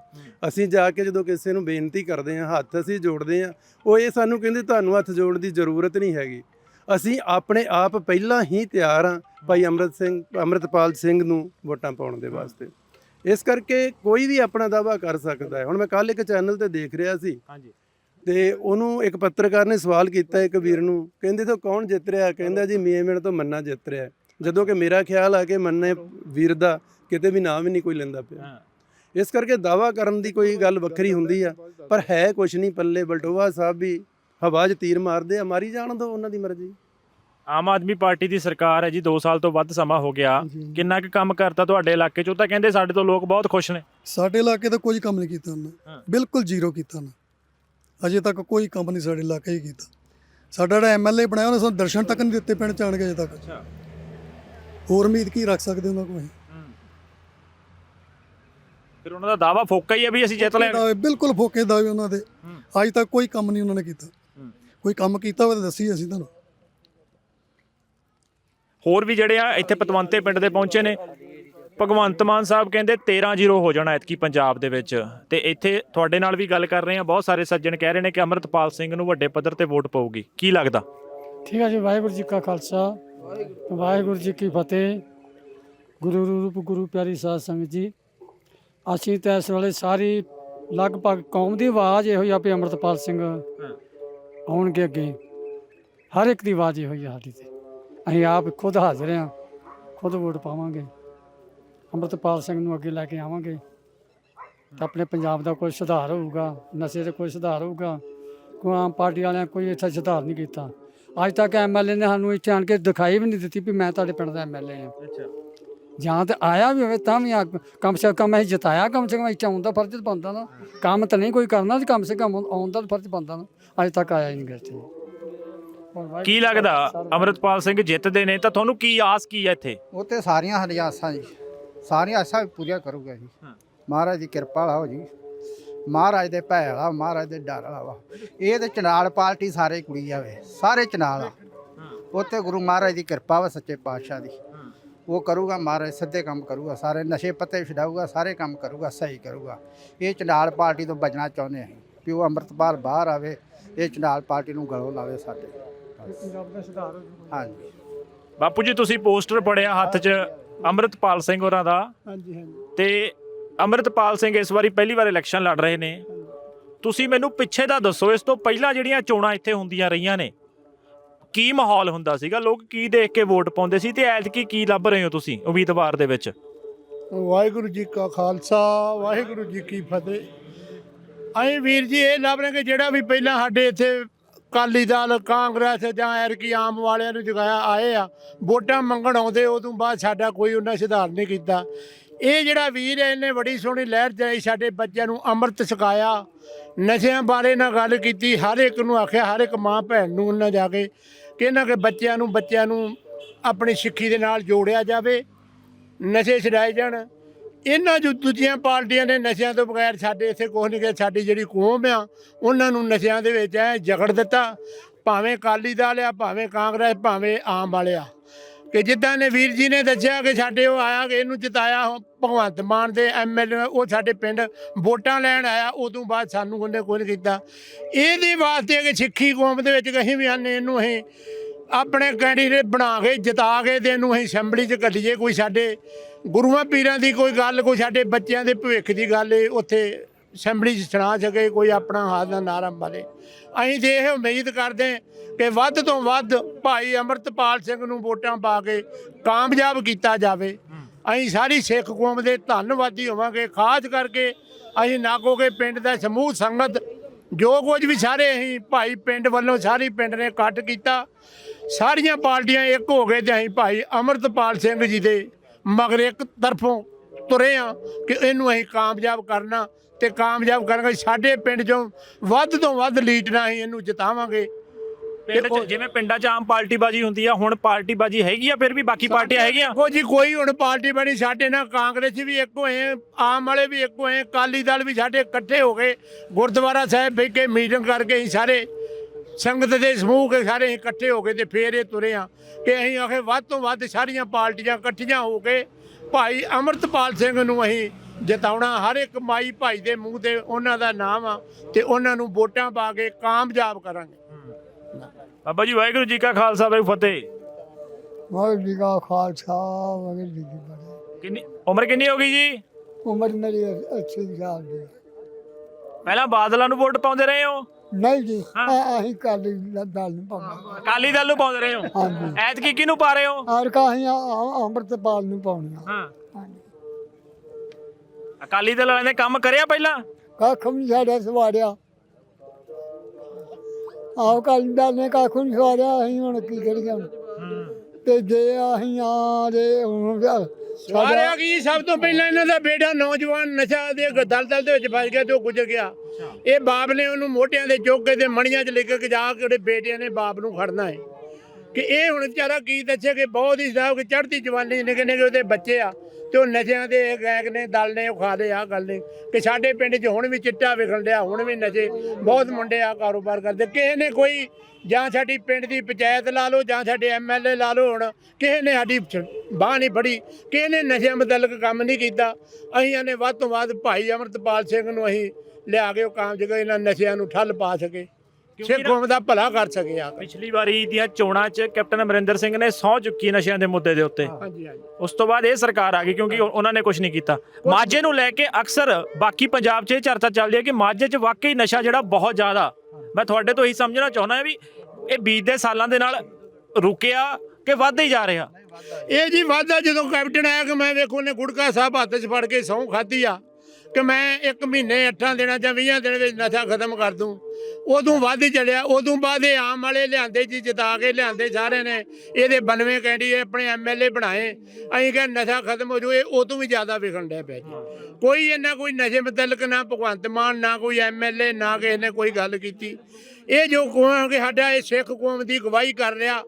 ਅਸੀਂ ਜਾ ਕੇ ਜਦੋਂ ਕਿਸੇ ਨੂੰ ਬੇਨਤੀ ਕਰਦੇ ਆ ਹੱਥ ਅਸੀਂ ਜੋੜਦੇ ਆ ਉਹ ਇਹ ਸਾਨੂੰ ਕਹਿੰਦੇ ਤੁਹਾਨੂੰ ਹੱਥ ਜੋੜਨ ਦੀ ਜ਼ਰੂਰਤ ਨਹੀਂ ਹੈਗੀ। ਅਸੀਂ ਆਪਣੇ ਆਪ ਪਹਿਲਾਂ ਹੀ ਤਿਆਰ ਆ ਭਾਈ ਅੰਮ੍ਰਿਤ ਸਿੰਘ ਅੰਮ੍ਰਿਤਪਾਲ ਸਿੰਘ ਨੂੰ ਵੋਟਾਂ ਪਾਉਣ ਦੇ ਵਾਸਤੇ। ਇਸ ਕਰਕੇ ਕੋਈ ਵੀ ਆਪਣਾ ਦਾਵਾ ਕਰ ਸਕਦਾ ਹੈ। ਹੁਣ ਮੈਂ ਕੱਲ ਇੱਕ ਚੈਨਲ ਤੇ ਦੇਖ ਰਿਹਾ ਸੀ। ਹਾਂਜੀ। ਤੇ ਉਹਨੂੰ ਇੱਕ ਪੱਤਰਕਾਰ ਨੇ ਸਵਾਲ ਕੀਤਾ ਇੱਕ ਵੀਰ ਨੂੰ ਕਹਿੰਦੇ ਤਾਂ ਕੌਣ ਜਿੱਤ ਰਿਹਾ? ਕਹਿੰਦਾ ਜੀ ਮੀਆਂ ਮੇੜ ਤੋਂ ਮੰਨਾ ਜਿੱਤ ਰਿਹਾ। ਜਦੋਂ ਕਿ ਮੇਰਾ ਖਿਆਲ ਆ ਕਿ ਮੰਨੇ ਵੀਰ ਦਾ ਕਿਤੇ ਵੀ ਨਾਮ ਹੀ ਨਹੀਂ ਕੋਈ ਲੈਂਦਾ ਪਿਆ। ਇਸ ਕਰਕੇ ਦਾਵਾ ਕਰਨ ਦੀ ਕੋਈ ਗੱਲ ਵੱਖਰੀ ਹੁੰਦੀ ਆ ਪਰ ਹੈ ਕੁਛ ਨਹੀਂ। ਪੱਲੇ ਬਲਟੋਆ ਸਾਹਿਬ ਵੀ ਹਵਾ 'ਚ ਤੀਰ ਮਾਰਦੇ ਆ। ਮਾਰੀ ਜਾਣ ਦੋ ਉਹਨਾਂ ਦੀ ਮਰਜ਼ੀ। ਆਮ ਆਦਮੀ ਪਾਰਟੀ ਦੀ ਸਰਕਾਰ ਹੈ ਜੀ 2 ਸਾਲ ਤੋਂ ਵੱਧ ਸਮਾਂ ਹੋ ਗਿਆ। ਕਿੰਨਾ ਕੁ ਕੰਮ ਕਰਤਾ ਤੁਹਾਡੇ ਇਲਾਕੇ 'ਚ? ਉਹ ਤਾਂ ਕਹਿੰਦੇ ਸਾਡੇ ਤੋਂ ਲੋਕ ਬਹੁਤ ਖੁਸ਼ ਨੇ। ਸਾਡੇ ਇਲਾਕੇ ਤੇ ਕੋਈ ਕੰਮ ਨਹੀਂ ਕੀਤਾ। ਉਹਨਾਂ ਬਿਲਕੁਲ ਜ਼ੀਰੋ ਕੀਤਾ ਉਹਨਾਂ ਅਜੇ ਤੱਕ ਕੋਈ ਕੰਮ ਨਹੀਂ ਸਾਡੇ ਇਲਾਕੇ 'ਚ ਕੀਤਾ। ਸਾਡਾ ਜਿਹੜਾ ਐਮਐਲਏ ਬਣਾਇਆ ਉਹਨੇ ਸਾਨੂੰ ਦਰਸ਼ਨ ਤੱਕ ਨਹੀਂ ਦਿੱਤੇ ਪਿੰਡ ਚ ਆਣ ਕੇ ਅਜੇ ਤੱਕ। ਅੱਛਾ। ਹੋਰ ਉਮੀਦ ਕੀ ਰੱਖ ਸਕਦੇ ਉਹਨਾਂ ਕੋਲ? ਫਿਰ ਉਹਨਾਂ ਦਾ ਦਾਵਾ ਫੋਕਾ ਹੀ ਹੈ ਵੀ ਅਸੀਂ ਜਿੱਤ ਦਾਅਵੇ ਬਿਲਕੁਲ ਫੋਕੇ ਦਾਅਵੇ ਉਹਨਾਂ ਦੇ। ਅੱਜ ਤੱਕ ਕੋਈ ਕੰਮ ਨਹੀਂ ਉਹਨਾਂ ਨੇ ਕੀਤਾ। ਕੋਈ ਕੰਮ ਕੀਤਾ ਹੋਵੇ ਤਾਂ ਦੱਸੀ ਅਸੀਂ ਤੁਹਾਨੂੰ। ਹੋਰ ਵੀ ਜਿਹੜੇ ਆ ਇੱਥੇ ਪਤਵੰਤੇ ਪਿੰਡ ਦੇ ਪਹੁੰਚੇ ਨੇ। ਭਗਵੰਤ ਮਾਨ ਸਾਹਿਬ ਕਹਿੰਦੇ 13-0 ਹੋ ਜਾਣਾ ਐਤਕੀ ਪੰਜਾਬ ਦੇ ਵਿੱਚ। ਤੇ ਇੱਥੇ ਤੁਹਾਡੇ ਨਾਲ ਵੀ ਗੱਲ ਕਰ ਰਹੇ ਆ। ਬਹੁਤ ਸਾਰੇ ਸੱਜਣ ਕਹਿ ਰਹੇ ਨੇ ਕਿ ਅਮਰਤਪਾਲ ਸਿੰਘ ਨੂੰ ਵੱਡੇ ਪੱਧਰ ਤੇ ਵੋਟ ਪਊਗੀ। ਕੀ ਲੱਗਦਾ? ਠੀਕ ਹੈ ਜੀ ਵਾਹਿਗੁਰੂ ਜੀ ਕਾ ਖਾਲਸਾ। ਵਾਹਿਗੁਰੂ ਜੀ ਕੀ ਫਤਿਹ। ਗੁਰੂ ਰੂਪ ਗੁਰੂ ਪਿਆਰੀ ਸਾਧ ਸੰਗਤ ਜੀ। ਅਸੀਂ ਤਾਂ ਇਸ ਵੇਲੇ ਸਾਰੀ ਲਗਭਗ ਕੌਮ ਦੀ ਆਵਾਜ਼ ਇਹੋ ਹੀ ਆ ਵੀ ਅੰਮ੍ਰਿਤਪਾਲ ਸਿੰਘ ਆਉਣਗੇ ਅੱਗੇ। ਹਰ ਇੱਕ ਦੀ ਆਵਾਜ਼ ਇਹੋ ਹੀ ਆ ਸਾਡੀ ਤੇ। ਅਸੀਂ ਆਪ ਖੁਦ ਹਾਜ਼ਰ ਹਾਂ। ਖੁਦ ਵੋਟ ਪਾਵਾਂਗੇ। ਅੰਮ੍ਰਿਤਪਾਲ ਸਿੰਘ ਨੂੰ ਅੱਗੇ ਲੈ ਕੇ ਆਵਾਂਗੇ। ਤਾਂ ਆਪਣੇ ਪੰਜਾਬ ਦਾ ਕੋਈ ਸੁਧਾਰ ਹੋਊਗਾ ਨਸ਼ੇ ਦਾ ਕੋਈ ਸੁਧਾਰ ਹੋਊਗਾ ਕੋਈ ਆਮ ਪਾਰਟੀ ਵਾਲਿਆਂ ਕੋਈ ਇੱਥੇ ਸੁਧਾਰ ਨਹੀਂ ਕੀਤਾ। ਅੱਜ ਤੱਕ ਐਮਐਲਏ ਨੇ ਸਾਨੂੰ ਇੱਥੇ ਆਣ ਕੇ ਦਿਖਾਈ ਵੀ ਨਹੀਂ ਦਿੱਤੀ ਵੀ ਮੈਂ ਤੁਹਾਡੇ ਪਿੰਡ ਦਾ ਐਮਐਲਏ ਹਾਂ। ਅੱਛਾ। ਜਾਂ ਤਾਂ ਆਇਆ ਵੀ ਹੋਵੇ ਤਾਂ ਵੀ ਆ- ਕਮ ਸੇ ਕਮ ਅਸੀਂ ਜਿਤਾਇਆ ਕਮ ਸੇ ਕਮ ਇੱਥੇ ਆਉਣ ਦਾ ਫਰਜ਼ ਬਣਦਾ ਨਾ। ਕੰਮ ਤਾਂ ਨਹੀਂ ਕੋਈ ਕਰਨਾ ਤੇ ਕਮ ਸੇ ਕਮ ਆਉਣ ਦਾ ਫਰਜ਼ ਬਣਦਾ ਨਾ। ਅੱਜ ਤੱਕ ਆਇਆ ਹੀ ਨਹੀਂ ਹੋਰ ਵਾਹਿਗੁਰੂ ਕੀ ਲੱਗਦਾ? ਅਮਰਤਪਾਲ ਸਿੰਘ ਜਿੱਤਦੇ ਨੇ ਤਾਂ ਤੁਹਾਨੂੰ ਕੀ ਆਸ ਕੀ ਹੈ ਇੱਥੇ? ਉਹ ਤੇ ਸਾਰੀਆਂ ਸਾਡੀਆਂ ਆਸਾਂ ਜੀ। ਸਾਰੀਆਂ ਆਸਾਂ ਪੂਰੀਆਂ ਕਰੂਗਾ ਜੀ। ਹਾਂ। ਮਹਾਰਾਜ ਦੀ ਕਿਰਪਾ ਹੋ ਜੀ। ਮਹਾਰਾਜ ਦੇ ਭੈ ਵਾਲਾ ਮਹਾਰਾਜ ਦੇ ਡਰ ਵਾਲਾ ਵਾ। ਇਹ ਤੇ ਚਨਾਲ ਪਾਰਟੀ ਸਾਰੇ ਕੁੜੀ ਆਵੇ ਸਾਰੇ ਚਨਾਲ ਆ। ਉੱਥੇ ਗੁਰੂ ਮਹਾਰਾਜ ਦੀ ਕਿਰਪਾ ਵਾ ਸੱਚੇ ਪਾਤਸ਼ਾਹ ਦੀ। ਉਹ ਕਰੂਗਾ ਮਹਾਰਾਜ ਸਿੱਧੇ ਕੰਮ ਕਰੂਗਾ ਸਾਰੇ ਨਸ਼ੇ ਪੱਤੇ ਛਡਾਊਗਾ ਸਾਰੇ ਕੰਮ ਕਰੂਗਾ ਸਹੀ ਕਰੂਗਾ। ਇਹ ਚਨਾਲ ਪਾਰਟੀ ਤੋਂ ਬਚਣਾ ਚਾਹੁੰਦੇ ਅਸੀਂ। ਵੀ ਉਹ ਅੰਮ੍ਰਿਤਪਾਲ ਬਾਹਰ ਆਵੇ ਇਹ ਚਨਾਲ ਪਾਰਟੀ ਨੂੰ ਗਲੋਂ ਲਾਵੇ ਸਾਡੇ। ਪੰਜਾਬ ਦਾ ਸੁਧਾਰ ਹਾਂਜੀ। ਬਾਪੂ ਜੀ ਤੁਸੀਂ ਪੋਸਟਰ ਪੜਿਆ ਹੱਥ 'ਚ ਅੰਮ੍ਰਿਤਪਾਲ ਸਿੰਘ ਹੋਰਾਂ ਦਾ। ਹਾਂਜੀ ਹਾਂਜੀ। ਤੇ ਅੰਮ੍ਰਿਤਪਾਲ ਸਿੰਘ ਇਸ ਵਾਰੀ ਪਹਿਲੀ ਵਾਰ ਇਲੈਕਸ਼ਨ ਲੜ ਰਹੇ ਨੇ। ਤੁਸੀਂ ਮੈਨੂੰ ਪਿੱਛੇ ਦਾ ਦੱਸੋ ਇਸ ਤੋਂ ਪਹਿਲਾਂ ਜਿਹੜੀਆਂ ਚੋਣਾਂ ਇੱਥੇ ਹੁੰਦੀਆਂ ਰਹੀਆਂ ਨੇ ਕੀ ਮਾਹੌਲ ਹੁੰਦਾ ਸੀਗਾ? ਲੋਕ ਕੀ ਦੇਖ ਕੇ ਵੋਟ ਪਾਉਂਦੇ ਸੀ ਤੇ ਐਤਕੀ ਕੀ ਲੱਭ ਰਹੇ ਹੋ ਤੁਸੀਂ ਉਮੀਦਵਾਰ ਦੇ ਵਿੱਚ? ਵਾਹਿਗੁਰੂ ਜੀ ਕਾ ਖਾਲਸਾ ਵਾਹਿਗੁਰੂ ਜੀ ਕੀ ਫਤਿਹ। ਅਸੀਂ ਵੀਰ ਜੀ ਇਹ ਲੱਭ ਰਹੇ ਕਿ ਜਿਹੜਾ ਵੀ ਪਹਿਲਾਂ ਸਾਡੇ ਇੱਥੇ ਕਾਲੀ ਦਲ, ਕਾਂਗਰਸ ਜਾਂ ਐਰਕੀ ਆਮ ਵਾਲਿਆਂ ਨੂੰ ਜਗਾਇਆ ਆਏ ਆ, ਵੋਟਾਂ ਮੰਗਣ ਆਉਂਦੇ ਉਹ ਤੋਂ ਬਾਅਦ ਸਾਡਾ ਕੋਈ ਉਹਨਾਂ ਸੁਧਾਰ ਨਹੀਂ ਕੀਤਾ। ਇਹ ਜਿਹੜਾ ਵੀਰ ਹੈ, ਇਹਨੇ ਬੜੀ ਸੋਹਣੀ ਲਹਿਰ ਚਲਾਈ, ਸਾਡੇ ਬੱਚਿਆਂ ਨੂੰ ਅੰਮ੍ਰਿਤ ਛਕਾਇਆ, ਨਸ਼ਿਆਂ ਬਾਰੇ ਨਾਲ ਗੱਲ ਕੀਤੀ, ਹਰ ਇੱਕ ਨੂੰ ਆਖਿਆ, ਹਰ ਇੱਕ ਮਾਂ ਭੈਣ ਨੂੰ ਉਹਨਾਂ ਜਾ ਕੇ ਕਿ ਇਹਨਾਂ ਕੇ ਬੱਚਿਆਂ ਨੂੰ ਬੱਚਿਆਂ ਨੂੰ ਆਪਣੀ ਸਿੱਖੀ ਦੇ ਨਾਲ ਜੋੜਿਆ ਜਾਵੇ, ਨਸ਼ੇ ਛਡਾਏ ਜਾਣ। ਇਹਨਾਂ ਜੋ ਦੂਜੀਆਂ ਪਾਰਟੀਆਂ ਨੇ ਨਸ਼ਿਆਂ ਤੋਂ ਬਗੈਰ ਸਾਡੇ ਇੱਥੇ ਕੁਛ ਨਹੀਂ ਕਿ ਸਾਡੀ ਜਿਹੜੀ ਕੌਮ ਆ, ਉਹਨਾਂ ਨੂੰ ਨਸ਼ਿਆਂ ਦੇ ਵਿੱਚ ਐ ਜਗੜ ਦਿੱਤਾ, ਭਾਵੇਂ ਅਕਾਲੀ ਦਲ ਆ, ਭਾਵੇਂ ਕਾਂਗਰਸ, ਭਾਵੇਂ ਆਮ ਵਾਲੇ ਆ। ਕਿ ਜਿੱਦਾਂ ਨੇ ਵੀਰ ਜੀ ਨੇ ਦੱਸਿਆ ਕਿ ਸਾਡੇ ਉਹ ਆਇਆ ਕਿ ਇਹਨੂੰ ਜਿਤਾਇਆ ਉਹ ਭਗਵੰਤ ਮਾਨ ਦੇ ਐਮਐਲਏ ਉਹ ਸਾਡੇ ਪਿੰਡ ਵੋਟਾਂ ਲੈਣ ਆਇਆ, ਉਦੋਂ ਬਾਅਦ ਸਾਨੂੰ ਉਹਨੇ ਕੁਝ ਨਹੀਂ ਕੀਤਾ। ਇਹਦੇ ਵਾਸਤੇ ਕਿ ਸਿੱਖੀ ਕੌਮ ਦੇ ਵਿੱਚ ਕਹੀਂ ਵੀ ਆਨੇ ਇਹਨੂੰ ਅਸੀਂ ਆਪਣੇ ਕੈਂਡੀਡੇਟ ਬਣਾ ਕੇ ਜਿਤਾ ਕੇ ਤੇ ਇਹਨੂੰ ਅਸੀਂ ਅਸੈਂਬਲੀ 'ਚ ਕੱਢੀਏ, ਕੋਈ ਸਾਡੇ ਗੁਰੂਆਂ ਪੀਰਾਂ ਦੀ ਕੋਈ ਗੱਲ, ਕੋਈ ਸਾਡੇ ਬੱਚਿਆਂ ਦੇ ਭਵਿੱਖ ਦੀ ਗੱਲ ਏ ਉੱਥੇ ਅਸੈਂਬਲੀ 'ਚ ਸੁਣਾ ਸਕੇ, ਕੋਈ ਆਪਣਾ ਹੱਥ ਦਾ ਨਾਰਾ ਮਾਰੇ। ਅਸੀਂ ਤੇ ਇਹ ਉਮੀਦ ਕਰਦੇ ਕਿ ਵੱਧ ਤੋਂ ਵੱਧ ਭਾਈ ਅਮਰਤਪਾਲ ਸਿੰਘ ਨੂੰ ਵੋਟਾਂ ਪਾ ਕੇ ਕਾਮਯਾਬ ਕੀਤਾ ਜਾਵੇ। ਅਸੀਂ ਸਾਰੀ ਸਿੱਖ ਕੌਮ ਦੇ ਧੰਨਵਾਦੀ ਹੋਵਾਂਗੇ, ਖਾਸ ਕਰਕੇ ਅਸੀਂ ਨਾਗੋਗੇ ਪਿੰਡ ਦਾ ਸਮੂਹ ਸੰਗਤ, ਜੋ ਕੁਝ ਵੀ ਸਾਰੇ ਅਸੀਂ ਭਾਈ ਪਿੰਡ ਵੱਲੋਂ ਸਾਰੀ ਪਿੰਡ ਨੇ ਇਕੱਠ ਕੀਤਾ ਸਾਰੀਆਂ ਪਾਰਟੀਆਂ ਇੱਕ ਹੋ ਗਏ ਤੇ ਅਸੀਂ ਭਾਈ ਅਮਰਤਪਾਲ ਸਿੰਘ ਜੀ ਦੇ ਮਗਰ ਇੱਕ ਤਰਫੋਂ ਤੁਰੇ ਆ ਕਿ ਇਹਨੂੰ ਅਸੀਂ ਕਾਮਯਾਬ ਕਰਨਾ ਤੇ ਕਾਮਯਾਬ ਕਰਾਂਗੇ ਸਾਡੇ ਪਿੰਡ ਚੋਂ ਵੱਧ ਤੋਂ ਵੱਧ ਲੀਡਰਾਂ ਅਸੀਂ ਇਹਨੂੰ ਜਿਤਾਵਾਂਗੇ। ਪਿੰਡ 'ਚ ਜਿਵੇਂ ਪਿੰਡਾਂ 'ਚ ਆਮ ਪਾਰਟੀ ਬਾਜੀ ਹੁੰਦੀ ਆ ਹੁਣ ਪਾਰਟੀ ਬਾਜੀ ਹੈਗੀ ਆ ਫਿਰ ਵੀ ਬਾਕੀ ਪਾਰਟੀਆਂ ਹੈਗੀਆਂ? ਕੋ ਜੀ ਕੋਈ ਹੁਣ ਪਾਰਟੀ ਬਣੀ ਸਾਡੇ ਨਾਲ ਕਾਂਗਰਸ ਵੀ ਇੱਕ ਹੋਏ ਆਮ ਵਾਲੇ ਵੀ ਇੱਕ ਹੋਏ ਅਕਾਲੀ ਦਲ ਵੀ ਸਾਡੇ ਇਕੱਠੇ ਹੋ ਗਏ। ਗੁਰਦੁਆਰਾ ਸਾਹਿਬ ਬਹਿ ਕੇ ਮੀਟਿੰਗ ਕਰਕੇ ਅਸੀਂ ਸਾਰੇ ਸੰਗਤ ਦੇ ਸਮੂਹ ਕੇ ਸਾਰੇ ਅਸੀਂ ਇਕੱਠੇ ਹੋ ਗਏ ਤੇ ਫੇਰ ਇਹ ਤੁਰੇ ਆ ਕਿ ਅਸੀਂ ਆਖੇ ਵੱਧ ਤੋਂ ਵੱਧ ਸਾਰੀਆਂ ਪਾਰਟੀਆਂ ਇਕੱਠੀਆਂ ਹੋ ਕੇ ਭਾਈ ਅਮਰਤਪਾਲ ਸਿੰਘ ਨੂੰ ਅਸੀਂ ਜਿਤਾਉਣਾ ਹਰ ਇੱਕ ਮਾਈ ਭਾਈ ਦੇ ਮੂੰਹ ਤੇ ਉਹਨਾਂ ਦਾ ਨਾਮ ਆ ਤੇ ਉਹਨਾਂ ਨੂੰ ਵੋਟਾਂ ਪਾ ਕੇ ਕਾਮਯਾਬ ਕਰਾਂਗੇ। ਬਾਬਾ ਜੀ ਵਾਹਿਗੁਰੂ ਜੀ ਕਾ ਖਾਲਸਾ ਵਾਹਿਗੁਰੂ ਫਤਿਹ। ਵਾਹਿਗੁਰੂ ਜੀ ਕਾ ਖਾਲਸਾ ਵਾਹਿਗੁਰੂ ਜੀ ਕੀ ਫਤਿਹ। ਕਿੰਨੀ ਉਮਰ ਕਿੰਨੀ ਹੋ ਗਈ ਜੀ? ਉਮਰ ਮੇਰੀ 80 ਸਾਲ ਦੀ। ਪਹਿਲਾਂ ਬਾਦਲਾਂ ਨੂੰ ਵੋਟ ਪਾਉਂਦੇ ਰਹੇ ਹੋ? ਨਹੀਂ ਜੀ ਹਾਂ। ਆ- ਅਸੀਂ ਕਾਲੀ ਦਲ ਨੂੰ ਪਾਉਣਾ। ਅਕਾਲੀ ਦਲ ਨੂੰ ਪਾਉਂਦੇ ਰਹੇ ਹੋ? ਹਾਂਜੀ। ਐਤਕੀ ਕਿਹਨੂੰ ਪਾ ਰਹੇ ਹੋ? ਆਰ ਕਾ ਅਸੀਂ ਆ- ਅੰਮ੍ਰਿਤਪਾਲ ਨੂੰ ਪਾਉਣੀਆਂ। ਹਾਂ। ਹਾਂਜੀ। ਅਕਾਲੀ ਦਲ ਵਾਲਿਆਂ ਨੇ ਕੰਮ ਕਰਿਆ ਪਹਿਲਾਂ? ਕੱਖ ਵੀ ਨੀ ਸਾਡਾ ਸਵਾਰਿਆ ਆਹ ਕਾਲੀ ਦਲ ਨੇ ਕੱਖ ਵੀ ਨੀ ਸਵਾਰਿਆ ਅਸੀਂ ਹੁਣ ਕੀ ਕਰੀਏ ਹੁਣ? ਤੇ ਜੇ ਅਸੀਂ ਆ ਜੇ ਹੁਣ ਸਾਰਿਆਂ ਕੀ? ਸਭ ਤੋਂ ਪਹਿਲਾਂ ਇਹਨਾਂ ਦਾ ਬੇਟਾ ਨੌਜਵਾਨ ਨਸ਼ਾ ਦੇ ਦਲਦਲ ਦੇ ਵਿੱਚ ਫਸ ਗਿਆ ਤੇ ਉਹ ਗੁਜ਼ਰ ਗਿਆ। ਇਹ ਬਾਪ ਨੇ ਉਹਨੂੰ ਮੋਢਿਆਂ ਦੇ ਚੁੱਕ ਕੇ ਤੇ ਮਣੀਆਂ 'ਚ ਲੈ ਕੇ ਜਾ ਕੇ ਉਹਦੇ ਬੇਟਿਆਂ ਨੇ ਬਾਪ ਨੂੰ ਖੜਨਾ ਹੈ ਕਿ ਇਹ ਹੁਣ ਵਿਚਾਰਾ ਕੀ ਦੱਸੇ ਕਿ ਬਹੁਤ ਹੀ ਸਾਹਿਬ ਕਿ ਚੜ੍ਹਦੀ ਜਵਾਨੀ ਨਿੱਕੇ ਨਿੱਕੇ ਉਹਦੇ ਬੱਚੇ ਆ। ਤੇ ਉਹ ਨਸ਼ਿਆਂ ਦੇ ਗੈਗ ਨੇ, ਦਲ ਨੇ, ਉਹ ਖਾ ਲਏ ਆ ਗੱਲ ਨੇ। ਕਿ ਸਾਡੇ ਪਿੰਡ 'ਚ ਹੁਣ ਵੀ ਚਿੱਟਾ ਵਿਖਣ ਡਿਆ, ਹੁਣ ਵੀ ਨਸ਼ੇ, ਬਹੁਤ ਮੁੰਡੇ ਆ ਕਾਰੋਬਾਰ ਕਰਦੇ। ਕਿਸੇ ਨੇ ਕੋਈ, ਜਾਂ ਸਾਡੀ ਪਿੰਡ ਦੀ ਪੰਚਾਇਤ ਲਾ ਲਓ, ਜਾਂ ਸਾਡੇ ਐਮਐਲਏ ਲਾ ਲਓ ਹੁਣ, ਕਿਸੇ ਨੇ ਸਾਡੀ ਬਾਹ ਨਹੀਂ ਫੜੀ, ਕਿਸੇ ਨੇ ਨਸ਼ਿਆਂ ਮੁਤਲਕ ਕੰਮ ਨਹੀਂ ਕੀਤਾ। ਅਸੀਂ ਇਹਨੇ ਵੱਧ ਤੋਂ ਵੱਧ ਭਾਈ ਅਮਰਤਪਾਲ ਸਿੰਘ ਨੂੰ ਅਸੀਂ ਲਿਆ ਕੇ ਉਹ ਕਾਮ ਜਗ੍ਹਾ ਇਹਨਾਂ ਨਸ਼ਿਆਂ ਨੂੰ ਠੱਲ ਪਾ ਸਕੇ। ਸਿੱਖ ਕੌਮ ਦਾ ਭਲਾ ਕਰ ਸਕੇ ਆ ਪਿਛਲੀ ਵਾਰੀ ਦੀਆਂ ਚੋਣਾਂ 'ਚ ਕੈਪਟਨ ਅਮਰਿੰਦਰ ਸਿੰਘ ਨੇ ਸਹੁੰ ਚੁੱਕੀ ਨਸ਼ਿਆਂ ਦੇ ਮੁੱਦੇ ਦੇ ਉੱਤੇ। ਹਾਂਜੀ ਹਾਂਜੀ। ਉਸ ਤੋਂ ਬਾਅਦ ਇਹ ਸਰਕਾਰ ਆ ਗਈ ਕਿਉਂਕਿ ਉਹ- ਉਹਨਾਂ ਨੇ ਕੁਝ ਨਹੀਂ ਕੀਤਾ। ਮਾਝੇ ਨੂੰ ਲੈ ਕੇ ਅਕਸਰ ਬਾਕੀ ਪੰਜਾਬ 'ਚ ਇਹ ਚਰਚਾ ਚੱਲਦੀ ਹੈ ਕਿ ਮਾਝੇ 'ਚ ਵਾਕਈ ਨਸ਼ਾ ਜਿਹੜਾ ਬਹੁਤ ਜ਼ਿਆਦਾ। ਮੈਂ ਤੁਹਾਡੇ ਤੋਂ ਇਹੀ ਸਮਝਣਾ ਚਾਹੁੰਦਾ ਹਾਂ ਵੀ ਇਹ ਬੀਤਦੇ ਸਾਲਾਂ ਦੇ ਨਾਲ ਰੁਕਿਆ ਕਿ ਵੱਧਦਾ ਹੀ ਜਾ ਰਿਹਾ? ਇਹ ਜੀ ਵਾਦਾ ਜਦੋਂ ਕੈਪਟਨ ਆਇਆ ਕਿ ਮੈਂ ਵੇਖੋ ਨੇ ਗੁੜਕਾ ਸਾਹਿਬ ਹੱਥ 'ਚ ਫੜ ਕੇ ਸਹੁੰ ਖਾਧੀ ਆ। ਕਿ ਮੈਂ ਇੱਕ ਮਹੀਨੇ 8 ਦਿਨਾਂ ਜਾਂ 20 ਦਿਨ ਵਿੱਚ ਨਸ਼ਾ ਖਤਮ ਕਰ ਦੂੰ। ਉਦੋਂ ਵੱਧ ਹੀ ਚੱਲਿਆ, ਉਦੋਂ ਬਾਅਦ ਇਹ ਆਮ ਵਾਲੇ ਲਿਆਂਦੇ ਜੀ ਜਿਤਾ ਕੇ ਲਿਆਂਦੇ ਸਾਰੇ ਨੇ। ਇਹਦੇ 92 ਕੈਂਡੀ ਆਪਣੇ ਐਮਐਲਏ ਬਣਾਏ। ਅਸੀਂ ਕਿਹਾ ਨਸ਼ਾ ਖਤਮ ਹੋ ਜੂ, ਇਹ ਉਦੋਂ ਵੀ ਜ਼ਿਆਦਾ ਵਿਖਣ ਡਿਆ ਪਿਆ ਜੀ। ਕੋਈ ਇਹਨਾਂ ਕੋਈ ਨਸ਼ੇ ਮੁਤਲਕ, ਨਾ ਭਗਵੰਤ ਮਾਨ, ਨਾ ਕੋਈ ਐਮਐਲਏ ਨਾ ਕਿਸੇ ਨੇ ਕੋਈ ਗੱਲ ਕੀਤੀ। ਇਹ ਜੋ ਕੌਮ ਕਿ ਸਾਡਾ ਇਹ ਸਿੱਖ ਕੌਮ ਦੀ ਗਵਾਹੀ ਕਰ ਰਿਹਾ,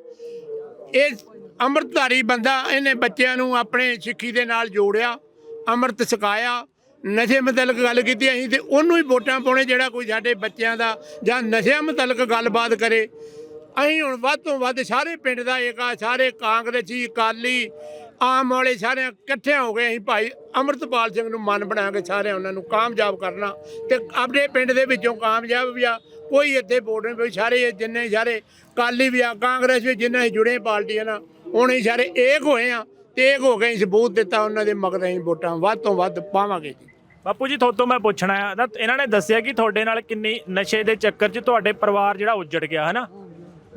ਇਹ ਅੰਮ੍ਰਿਤਧਾਰੀ ਬੰਦਾ ਇਹਨੇ ਬੱਚਿਆਂ ਨੂੰ ਆਪਣੇ ਸਿੱਖੀ ਦੇ ਨਾਲ ਜੋੜਿਆ, ਅੰਮ੍ਰਿਤ ਛਕਾਇਆ ਨਸ਼ੇ ਮੁਤਲਕ ਗੱਲ ਕੀਤੀ ਅਸੀਂ ਤੇ ਉਹਨੂੰ ਹੀ ਵੋਟਾਂ ਪਾਉਣੇ ਜਿਹੜਾ ਕੋਈ ਸਾਡੇ ਬੱਚਿਆਂ ਦਾ ਜਾਂ ਨਸ਼ਿਆਂ ਮੁਤਲਕ ਗੱਲਬਾਤ ਕਰੇ। ਅਸੀਂ ਹੁਣ ਵੱਧ ਤੋਂ ਵੱਧ ਸਾਰੇ ਪਿੰਡ ਦਾ ਏਕਾ, ਸਾਰੇ ਕਾਂਗਰਸੀ, ਅਕਾਲੀ, ਆਮ ਵਾਲੇ ਸਾਰੇ ਇਕੱਠੇ ਹੋ ਗਏ ਅਸੀਂ ਭਾਈ ਅਮਰਤਪਾਲ ਸਿੰਘ ਨੂੰ ਮਨ ਬਣਾ ਕੇ ਸਾਰੇ ਉਹਨਾਂ ਨੂੰ ਕਾਮਯਾਬ ਕਰਨਾ ਤੇ ਆਪਣੇ ਪਿੰਡ ਦੇ ਵਿੱਚੋਂ ਕਾਮਯਾਬ ਵੀ ਆ, ਕੋਈ ਇੱਥੇ ਵੋਟ ਨਹੀਂ ਪਈ, ਸਾਰੇ ਜਿੰਨੇ ਸਾਰੇ ਕਾਲੀ ਵੀ ਆ, ਕਾਂਗਰਸ ਵੀ ਜਿੰਨੇ ਅਸੀਂ ਜੁੜੇ ਪਾਰਟੀਆਂ ਨਾਲ, ਹੁਣ ਸਾਰੇ ਏਕ ਹੋਏ ਆ। ਤੇ ਏਕ ਹੋ ਅਸੀਂ ਸਬੂਤ ਦਿੱਤਾ ਉਹਨਾਂ ਦੇ ਮਗਰ ਅਸੀਂ ਵੋਟਾਂ ਵੱਧ ਤੋਂ ਵੱਧ ਪਾਵਾਂਗੇ ਜੀ। ਬਾਪੂ ਜੀ ਤੁਹਾਡੇ ਤੋਂ ਮੈਂ ਪੁੱਛਣਾ ਹੈ ਨਾ ਇਹਨਾਂ ਨੇ ਦੱਸਿਆ ਕਿ ਤੁਹਾਡੇ ਨਾਲ ਕਿੰਨੀ ਨਸ਼ੇ ਦੇ ਚੱਕਰ 'ਚ ਤੁਹਾਡੇ ਪਰਿਵਾਰ ਜਿਹੜਾ ਉੱਜੜ ਗਿਆ ਹੈ ਨਾ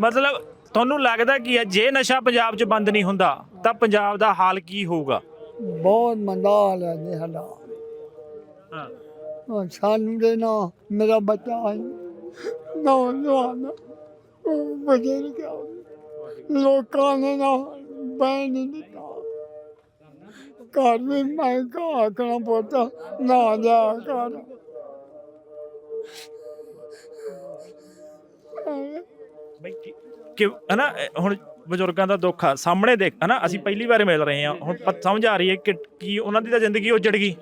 ਮਤਲਬ ਤੁਹਾਨੂੰ ਲੱਗਦਾ ਕੀ ਹੈ ਜੇ ਨਸ਼ਾ ਪੰਜਾਬ 'ਚ ਬੰਦ ਨਹੀਂ ਹੁੰਦਾ ਤਾਂ ਪੰਜਾਬ ਦਾ ਹਾਲ ਕੀ ਹੋਊਗਾ? ਬਹੁਤ ਮੰਦਾ ਹਾਲ ਹੈ ਜੀ ਸਾਡਾ। ਹਾਂ। ਹਾਂ, ਸਾਨੂੰ ਦੇ ਨਾ ਮੇਰਾ ਬੱਚਾ ਹੈ ਨੌਜਵਾਨ ਉਹ ਬਜਰ ਗਿਆ ਲੋਕਾਂ ਨੇ ਨਾ ਬੈਨ ਨਹੀਂ ਦਿੱਤਾ। ਘਰ ਵੀ ਮੈਂ ਕਹਾ ਆਖਣਾ ਪੁੱਤ ਨਾ ਜਾ ਕਰ। ਬਈ ਕਿ- ਕਿ ਹਨਾ ਇਹ ਹੁਣ ਬਜ਼ੁਰਗਾਂ ਦਾ ਦੁੱਖ ਆ। ਸਾਹਮਣੇ ਦੇਖ ਹਨਾ ਅਸੀਂ ਪਹਿਲੀ ਵਾਰ ਮਿਲ ਰਹੇ ਹਾਂ। ਹੁਣ ਸਮਝ ਆ ਰਹੀ ਹੈ ਕਿ ਕੀ ਉਹਨਾਂ ਦੀ ਤਾਂ ਜ਼ਿੰਦਗੀ ਉੱਜੜ ਗਈ।